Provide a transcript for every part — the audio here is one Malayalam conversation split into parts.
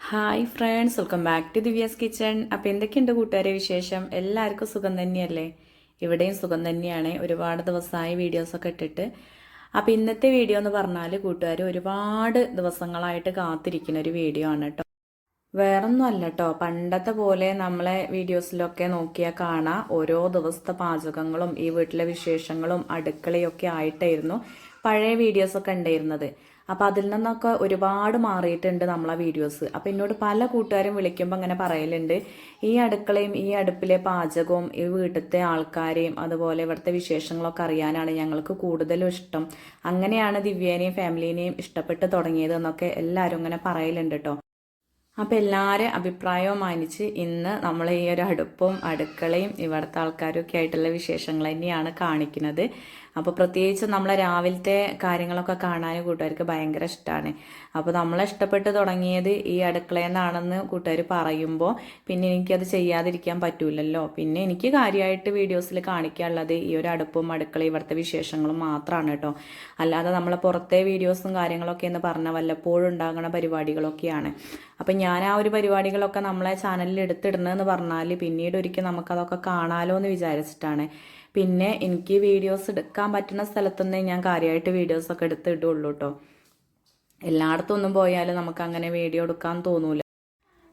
Hi friends welcome back to Divya's kitchen അപ്പോൾ എന്തൊക്കെയുണ്ട് കൂട്ടുകാരെ വിശേഷം? എല്ലാവർക്കും സുഖം തന്നെയല്ലേ? ഇവിടെയും സുഖം തന്നെയാണ്. ഒരുപാട് ദിവസമായി വീഡിയോസൊക്കെ ഇട്ടിട്ട്. അപ്പോൾ ഇന്നത്തെ വീഡിയോ എന്ന് പറഞ്ഞാൽ കൂട്ടുകാർ ഒരുപാട് ദിവസങ്ങളായിട്ട് കാത്തിരിക്കുന്ന ഒരു വീഡിയോ ആണ് കേട്ടോ വേറൊന്നും അല്ല കേട്ടോ പണ്ടത്തെ പോലെ നമ്മളെ വീഡിയോസിലൊക്കെ നോക്കിയാൽ കാണാം ഓരോ ദിവസത്തെ പാചകങ്ങളും ഈ വീട്ടിലെ വിശേഷങ്ങളും അടുക്കളയൊക്കെ ആയിട്ടായിരുന്നു പഴയ വീഡിയോസൊക്കെ ഉണ്ടായിരുന്നത്. അപ്പോൾ അതിൽ നിന്നൊക്കെ ഒരുപാട് മാറിയിട്ടുണ്ട് നമ്മളെ വീഡിയോസ് അപ്പോൾ എന്നോട് പല കൂട്ടുകാരും വിളിക്കുമ്പോൾ അങ്ങനെ പറയലുണ്ട്. ഈ അടുക്കളയും ഈ അടുപ്പിലെ പാചകവും ഈ വീട്ടിലത്തെ ആൾക്കാരെയും അതുപോലെ ഇവിടുത്തെ വിശേഷങ്ങളൊക്കെ അറിയാനാണ് ഞങ്ങൾക്ക് കൂടുതലും ഇഷ്ടം. അങ്ങനെയാണ് ദിവ്യേനെയും ഫാമിലീനെയും ഇഷ്ടപ്പെട്ട് തുടങ്ങിയത് എന്നൊക്കെ എല്ലാവരും ഇങ്ങനെ പറയലുണ്ട് കേട്ടോ അപ്പോൾ എല്ലാവരും അഭിപ്രായവും മാനിച്ച് ഇന്ന് നമ്മൾ ഈ ഒരു അടുപ്പും അടുക്കളയും ഇവിടുത്തെ ആൾക്കാരൊക്കെ ആയിട്ടുള്ള വിശേഷങ്ങൾ തന്നെയാണ് കാണിക്കുന്നത്. അപ്പോൾ പ്രത്യേകിച്ച് നമ്മളെ രാവിലത്തെ കാര്യങ്ങളൊക്കെ കാണാൻ കൂട്ടുകാർക്ക് ഭയങ്കര ഇഷ്ടമാണ് അപ്പോൾ നമ്മളെ ഇഷ്ടപ്പെട്ട് തുടങ്ങിയത് ഈ അടുക്കളയിൽ നിന്നാണെന്ന് കൂട്ടുകാർ പറയുമ്പോൾ പിന്നെ എനിക്കത് ചെയ്യാതിരിക്കാൻ പറ്റൂലല്ലോ. പിന്നെ എനിക്ക് കാര്യമായിട്ട് വീഡിയോസിൽ കാണിക്കാനുള്ളത് ഈ ഒരു അടുപ്പും അടുക്കളയും ഇവിടുത്തെ വിശേഷങ്ങളും മാത്രമാണ് കേട്ടോ. അല്ലാതെ നമ്മളെ പുറത്തെ വീഡിയോസും കാര്യങ്ങളൊക്കെ എന്ന് പറഞ്ഞാൽ വല്ലപ്പോഴും ഉണ്ടാകുന്ന പരിപാടികളൊക്കെയാണ്. അപ്പം ഞാൻ ആ ഒരു പരിപാടികളൊക്കെ നമ്മളെ ചാനലിൽ എടുത്തിടുന്നതെന്ന് പറഞ്ഞാൽ പിന്നീട് ഒരിക്കൽ നമുക്കതൊക്കെ കാണാലോ എന്ന് വിചാരിച്ചിട്ടാണ്. പിന്നെ എനിക്ക് വീഡിയോസ് എടുക്കാൻ പറ്റുന്ന സ്ഥലത്തുനിന്നേ ഞാൻ കാര്യമായിട്ട് വീഡിയോസൊക്കെ എടുത്തിടുള്ളൂ കേട്ടോ എല്ലായിടത്തും ഒന്നും പോയാലും നമുക്ക് അങ്ങനെ വീഡിയോ എടുക്കാൻ തോന്നൂല.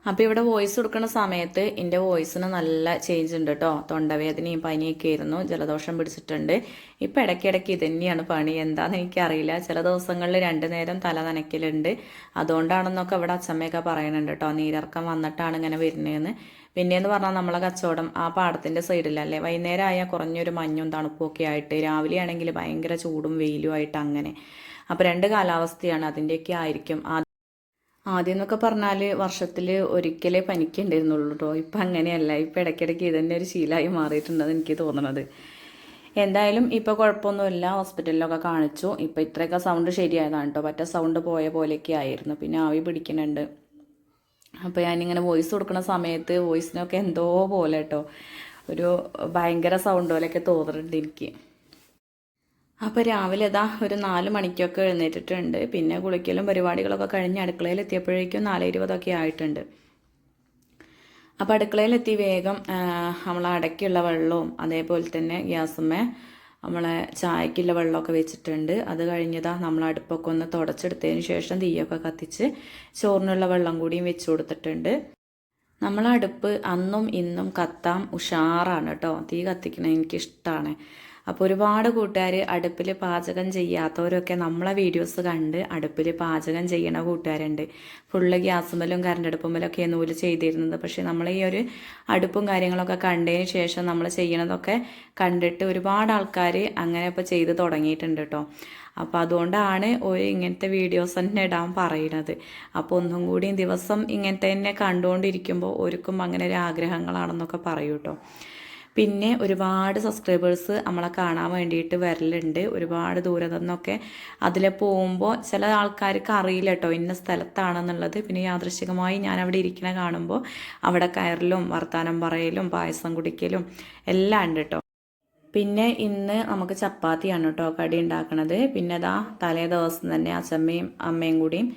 അപ്പോൾ ഇവിടെ വോയിസ് കൊടുക്കുന്ന സമയത്ത് എന്റെ വോയിസിന് നല്ല ചേഞ്ച് ഉണ്ട് കേട്ടോ തൊണ്ടവേദനയും പനിയൊക്കെ ആയിരുന്നു. ജലദോഷം പിടിച്ചിട്ടുണ്ട്. ഇപ്പം ഇടയ്ക്കിടയ്ക്ക് ഇത് തന്നെയാണ് പണി. എന്താണെന്ന് എനിക്കറിയില്ല. ചില ദിവസങ്ങളിൽ രണ്ട് നേരം തല നനയ്ക്കലുണ്ട്. അതുകൊണ്ടാണെന്നൊക്കെ ഇവിടെ അച്ഛമ്മയൊക്കെ പറയുന്നുണ്ട് കേട്ടോ നീരിറക്കം വന്നിട്ടാണ് ഇങ്ങനെ വരുന്നതെന്ന് പിന്നെയെന്ന് പറഞ്ഞാൽ നമ്മളെ കച്ചവടം ആ പാടത്തിന്റെ സൈഡിലല്ലേ? വൈകുന്നേരം ആയാൽ കുറഞ്ഞൊരു മഞ്ഞും തണുപ്പും ഒക്കെ ആയിട്ട് രാവിലെ ആണെങ്കിൽ ഭയങ്കര ചൂടും വെയിലും ആയിട്ട് അങ്ങനെ. അപ്പോൾ രണ്ട് കാലാവസ്ഥയാണ് അതിന്റെയൊക്കെ ആയിരിക്കും. ആദ്യം എന്നൊക്കെ പറഞ്ഞാൽ വർഷത്തിൽ ഒരിക്കലേ പനിക്കുണ്ടായിരുന്നുള്ളൂ കേട്ടോ ഇപ്പം അങ്ങനെയല്ല. ഇപ്പം ഇടയ്ക്കിടയ്ക്ക് ഇതന്നെ ഒരു ശീലമായി മാറിയിട്ടുണ്ടെന്ന് എനിക്ക് തോന്നുന്നത് എന്തായാലും ഇപ്പോൾ കുഴപ്പമൊന്നുമില്ല ഹോസ്പിറ്റലിലൊക്കെ കാണിച്ചു. ഇപ്പോൾ ഇത്രയൊക്കെ സൗണ്ട് ശരിയായതാണ് കേട്ടോ മറ്റേ സൗണ്ട് പോയ പോലെയൊക്കെ ആയിരുന്നു. പിന്നെ ആവി പിടിക്കുന്നുണ്ട് അപ്പോൾ ഞാനിങ്ങനെ വോയിസ് കൊടുക്കുന്ന സമയത്ത് വോയിസിനൊക്കെ എന്തോ പോലെ കേട്ടോ ഒരു ഭയങ്കര സൗണ്ട് പോലെയൊക്കെ തോന്നുന്നുണ്ട് എനിക്ക്. അപ്പോൾ രാവിലെ ഇതാ ഒരു നാല് മണിക്കൊക്കെ എഴുന്നേറ്റിട്ടുണ്ട്. പിന്നെ കുളിക്കലും പരിപാടികളൊക്കെ കഴിഞ്ഞ് അടുക്കളയിൽ എത്തിയപ്പോഴേക്കും നാല് ഇരുപതൊക്കെ ആയിട്ടുണ്ട്. അപ്പോൾ അടുക്കളയിലെത്തി വേഗം നമ്മൾ അടയ്ക്കുള്ള വെള്ളവും അതേപോലെ തന്നെ ഗ്യാസുമേ നമ്മളെ ചായക്കുള്ള വെള്ളമൊക്കെ വെച്ചിട്ടുണ്ട്. അത് കഴിഞ്ഞതാ നമ്മൾ അടുപ്പൊക്കെ ഒന്ന് തുടച്ചെടുത്തതിന് ശേഷം തീയൊക്കെ കത്തിച്ച് ചോറിനുള്ള വെള്ളം കൂടിയും വെച്ച് കൊടുത്തിട്ടുണ്ട്. നമ്മളടുപ്പ് അന്നും ഇന്നും കത്താം ഉഷാറാണ് കേട്ടോ. തീ കത്തിക്കണത് എനിക്കിഷ്ടമാണ് അപ്പോൾ ഒരുപാട് കൂട്ടുകാർ അടുപ്പിൽ പാചകം ചെയ്യാത്തവരൊക്കെ നമ്മളെ വീഡിയോസ് കണ്ട് അടുപ്പിൽ പാചകം ചെയ്യണ കൂട്ടുകാരുണ്ട്. ഫുള്ള് ഗ്യാസുമ്മലും കറണ്ട് അടുപ്പുമ്മലൊക്കെ നൂൽ ചെയ്തിരുന്നത്. പക്ഷേ നമ്മൾ ഈ ഒരു അടുപ്പും കാര്യങ്ങളൊക്കെ കണ്ടതിന് ശേഷം നമ്മൾ ചെയ്യണതൊക്കെ കണ്ടിട്ട് ഒരുപാട് ആൾക്കാർ അങ്ങനെ ഇപ്പോൾ ചെയ്ത് തുടങ്ങിയിട്ടുണ്ട് കേട്ടോ അപ്പോൾ അതുകൊണ്ടാണ് ഒരു ഇങ്ങനത്തെ വീഡിയോസ് തന്നെ ഇടാൻ പറയുന്നത്. അപ്പോൾ ഒന്നും കൂടി ദിവസം ഇങ്ങനത്തെ തന്നെ കണ്ടുകൊണ്ടിരിക്കുമ്പോൾ ഒരുക്കും അങ്ങനെ ഒരു ആഗ്രഹങ്ങളാണെന്നൊക്കെ പറയൂ കേട്ടോ പിന്നെ ഒരുപാട് സബ്സ്ക്രൈബേഴ്സ് നമ്മളെ കാണാൻ വേണ്ടിയിട്ട് വരലുണ്ട്. ഒരുപാട് ദൂരെ നിന്നൊക്കെ അതിൽ പോകുമ്പോൾ ചില ആൾക്കാർക്ക് അറിയില്ല കേട്ടോ ഇന്ന സ്ഥലത്താണെന്നുള്ളത്. പിന്നെ യാദൃശികമായി ഞാൻ അവിടെ ഇരിക്കണ കാണുമ്പോൾ അവിടെ കയറലും വർത്താനം പറയലും പായസം കുടിക്കലും എല്ലാം ഉണ്ട് കേട്ടോ. പിന്നെ ഇന്ന് നമുക്ക് ചപ്പാത്തിയാണ് കേട്ടോ കടി ഉണ്ടാക്കണത്. പിന്നെ അതാ തലേ ദിവസം തന്നെ അച്ഛമ്മയും അമ്മയും കൂടിയും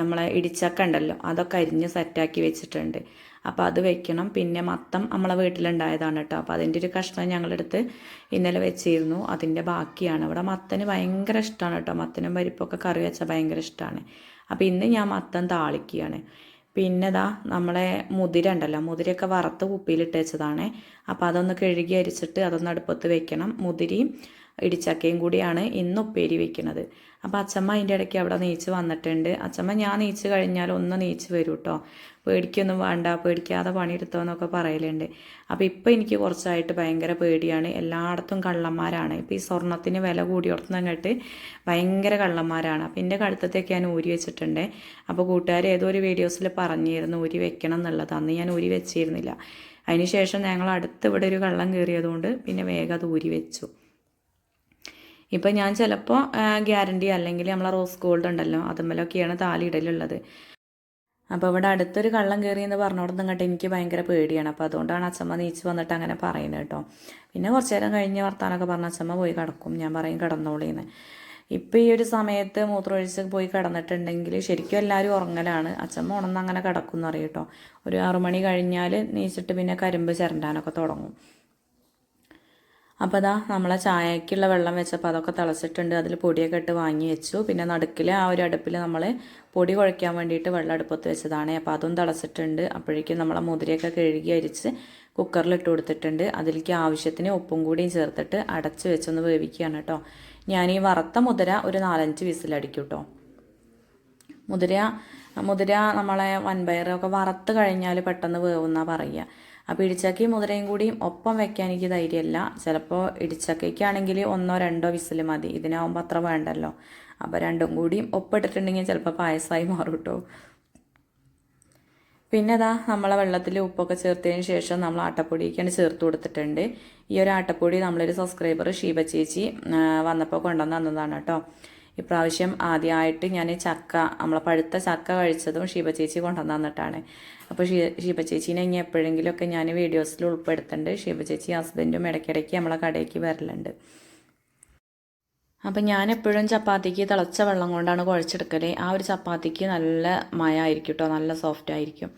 നമ്മളെ ഇടിച്ചക്ക ഉണ്ടല്ലോ അതൊക്കെ അരിഞ്ഞ് സെറ്റാക്കി വെച്ചിട്ടുണ്ട്. അപ്പോൾ അത് വെക്കണം. പിന്നെ മത്തം നമ്മളെ വീട്ടിലുണ്ടായതാണ് കേട്ടോ. അപ്പോൾ അതിന്റെ ഒരു കഷ്ണം ഞങ്ങളെടുത്ത് ഇന്നലെ വെച്ചിരുന്നു. അതിന്റെ ബാക്കിയാണ്. ഇവിടെ മത്തന് ഭയങ്കര ഇഷ്ടമാണ് കേട്ടോ. മത്തനും പരിപ്പൊക്കെ കറി വെച്ചാൽ ഭയങ്കര ഇഷ്ടമാണ് അപ്പോൾ ഇന്ന് ഞാൻ മത്തം താളിക്കുകയാണ്. പിന്നെ ഇതാ നമ്മളെ മുതിര ഉണ്ടല്ലോ. മുതിരയൊക്കെ വറുത്ത് കുപ്പിയിലിട്ട് വെച്ചതാണ്. അപ്പോൾ അതൊന്ന് കഴുകി അരിച്ചിട്ട് അതൊന്ന് അടുപ്പത്ത് വെക്കണം. മുതിരിയും ഇടിച്ചക്കയും കൂടിയാണ് ഇന്ന് ഉപ്പേരി വെക്കുന്നത്. അപ്പോൾ അച്ചമ്മ അതിന്റെ ഇടയ്ക്ക് അവിടെ നീച്ച് വന്നിട്ടുണ്ട്. അച്ചമ്മ ഞാൻ നീച്ച് കഴിഞ്ഞാൽ ഒന്ന് നീച്ച് വരും കേട്ടോ. പേടിക്കൊന്നും വേണ്ട പേടിക്കാതെ പണിയെടുത്തോ എന്നൊക്കെ പറയലുണ്ട്. അപ്പോൾ ഇപ്പോൾ എനിക്ക് കുറച്ചായിട്ട് ഭയങ്കര പേടിയാണ്. എല്ലായിടത്തും കള്ളന്മാരാണ്. ഇപ്പോൾ ഈ സ്വർണത്തിന് വില കൂടിയോർത്തുന്നങ്ങോട്ട് ഭയങ്കര കള്ളന്മാരാണ്. അപ്പോൾ എന്റെ കഴുത്തത്തേക്ക് ഞാൻ ഊരി വെച്ചിട്ടുണ്ട്. അപ്പോൾ കൂട്ടുകാർ ഏതോ ഒരു വീഡിയോസിൽ പറഞ്ഞിരുന്നു ഊരി വെക്കണം എന്നുള്ളത്. അന്ന് ഞാൻ ഊരി വെച്ചിരുന്നില്ല. അതിനുശേഷം ഞങ്ങൾ അടുത്ത് ഇവിടെ ഒരു കള്ളം കയറിയതുകൊണ്ട് പിന്നെ വേഗം അത് ഊരി വെച്ചു. ഇപ്പം ഞാൻ ചിലപ്പോൾ ഗ്യാരണ്ടി അല്ലെങ്കിൽ നമ്മളെ റോസ് ഗോൾഡ് ഉണ്ടല്ലോ അതുമ്മലൊക്കെയാണ് താലിയിടലുള്ളത് അപ്പോൾ ഇവിടെ അടുത്തൊരു കള്ളം കയറി എന്ന് പറഞ്ഞോടത്തും കേട്ടോ എനിക്ക് ഭയങ്കര പേടിയാണ്. അപ്പോൾ അതുകൊണ്ടാണ് അച്ഛമ്മ നീച്ച് വന്നിട്ട് അങ്ങനെ പറയുന്നത് കേട്ടോ. പിന്നെ കുറച്ച് നേരം കഴിഞ്ഞ് വർത്താനൊക്കെ പറഞ്ഞ അച്ഛമ്മ പോയി കിടക്കും. ഞാൻ പറയും കിടന്നോളീന്ന്. ഇപ്പം ഈ ഒരു സമയത്ത് മൂത്രമൊഴിച്ച് പോയി കിടന്നിട്ടുണ്ടെങ്കിൽ ശരിക്കും എല്ലാവരും ഉറങ്ങലാണ്. അച്ഛമ്മ ഉണർന്ന് അങ്ങനെ കിടക്കും എന്ന് അറിയട്ടോ ഒരു ആറുമണി കഴിഞ്ഞാൽ നീച്ചിട്ട് പിന്നെ കരിമ്പ് ചിരണ്ടാനൊക്കെ തുടങ്ങും. അപ്പോൾ അതാ നമ്മളെ ചായക്കുള്ള വെള്ളം വെച്ചപ്പോൾ അതൊക്കെ തിളച്ചിട്ടുണ്ട്. അതിൽ പൊടിയൊക്കെ ഇട്ട് വാങ്ങി വെച്ചു. പിന്നെ നടുക്കിൽ ആ ഒരു അടുപ്പിൽ നമ്മൾ പൊടി കുഴയ്ക്കാൻ വേണ്ടിയിട്ട് വെള്ളം അടുപ്പത്ത് വെച്ചതാണ്. അപ്പോൾ അതും തിളച്ചിട്ടുണ്ട്. അപ്പോഴേക്കും നമ്മളെ മുതിരയൊക്കെ കഴുകി അരിച്ച് കുക്കറിൽ ഇട്ട് കൊടുത്തിട്ടുണ്ട്. അതിലേക്ക് ആവശ്യത്തിന് ഉപ്പും കൂടിയും ചേർത്തിട്ട് അടച്ച് വെച്ചൊന്ന് വേവിക്കുകയാണ് കേട്ടോ ഞാൻ ഈ വറുത്ത മുതിര ഒരു നാലഞ്ച് വിസിലടിക്കും കേട്ടോ മുതിര മുതിര നമ്മളെ വൻപയറൊക്കെ വറുത്ത് കഴിഞ്ഞാൽ പെട്ടെന്ന് വേവുന്നാണ് പറയുക അപ്പോൾ ഇടിച്ചക്കയും മുതിരയും കൂടിയും ഒപ്പം വെക്കാൻ എനിക്ക് ധൈര്യമല്ല. ചിലപ്പോൾ ഇടിച്ചക്കയ്ക്കാണെങ്കിൽ ഒന്നോ രണ്ടോ വിസിൽ മതി. ഇതിനാവുമ്പോൾ അത്ര വേണ്ടല്ലോ. അപ്പോൾ രണ്ടും കൂടിയും ഒപ്പിട്ടിട്ടുണ്ടെങ്കിൽ ചിലപ്പോൾ പായസമായി മാറും കേട്ടോ. പിന്നെ അതാ നമ്മളെ വെള്ളത്തിൽ ഉപ്പൊക്കെ ചേർത്തതിന് ശേഷം നമ്മൾ ആട്ടപ്പൊടിയൊക്കെയാണ് ചേർത്ത് കൊടുത്തിട്ടുണ്ട്. ഈ ഒരു ആട്ടപ്പൊടി നമ്മളൊരു സബ്സ്ക്രൈബർ ഷീബ ചേച്ചി വന്നപ്പോൾ കൊണ്ടുവന്ന് തന്നതാണ് കേട്ടോ. ഇപ്രാവശ്യം ആദ്യമായിട്ട് ഞാൻ ചക്ക നമ്മളെ പഴുത്ത ചക്ക കഴിച്ചതും ഷീബ ചേച്ചി കൊണ്ടുവന്നു തന്നിട്ടാണ്. അപ്പോൾ ഷീബ ചേച്ചീനെ ഇനി എപ്പോഴെങ്കിലുമൊക്കെ ഞാൻ വീഡിയോസിൽ ഉൾപ്പെടുത്തുന്നുണ്ട് ഷീബ ചേച്ചി ഹസ്ബൻഡും ഇടയ്ക്കിടയ്ക്ക് നമ്മളെ കടയ്ക്ക് വരലുണ്ട്. അപ്പം ഞാൻ എപ്പോഴും ചപ്പാത്തിക്ക് തിളച്ച വെള്ളം കൊണ്ടാണ് കുഴച്ചെടുക്കൽ ആ ഒരു ചപ്പാത്തിക്ക് നല്ല മയ ആയിരിക്കും കേട്ടോ നല്ല സോഫ്റ്റ് ആയിരിക്കും.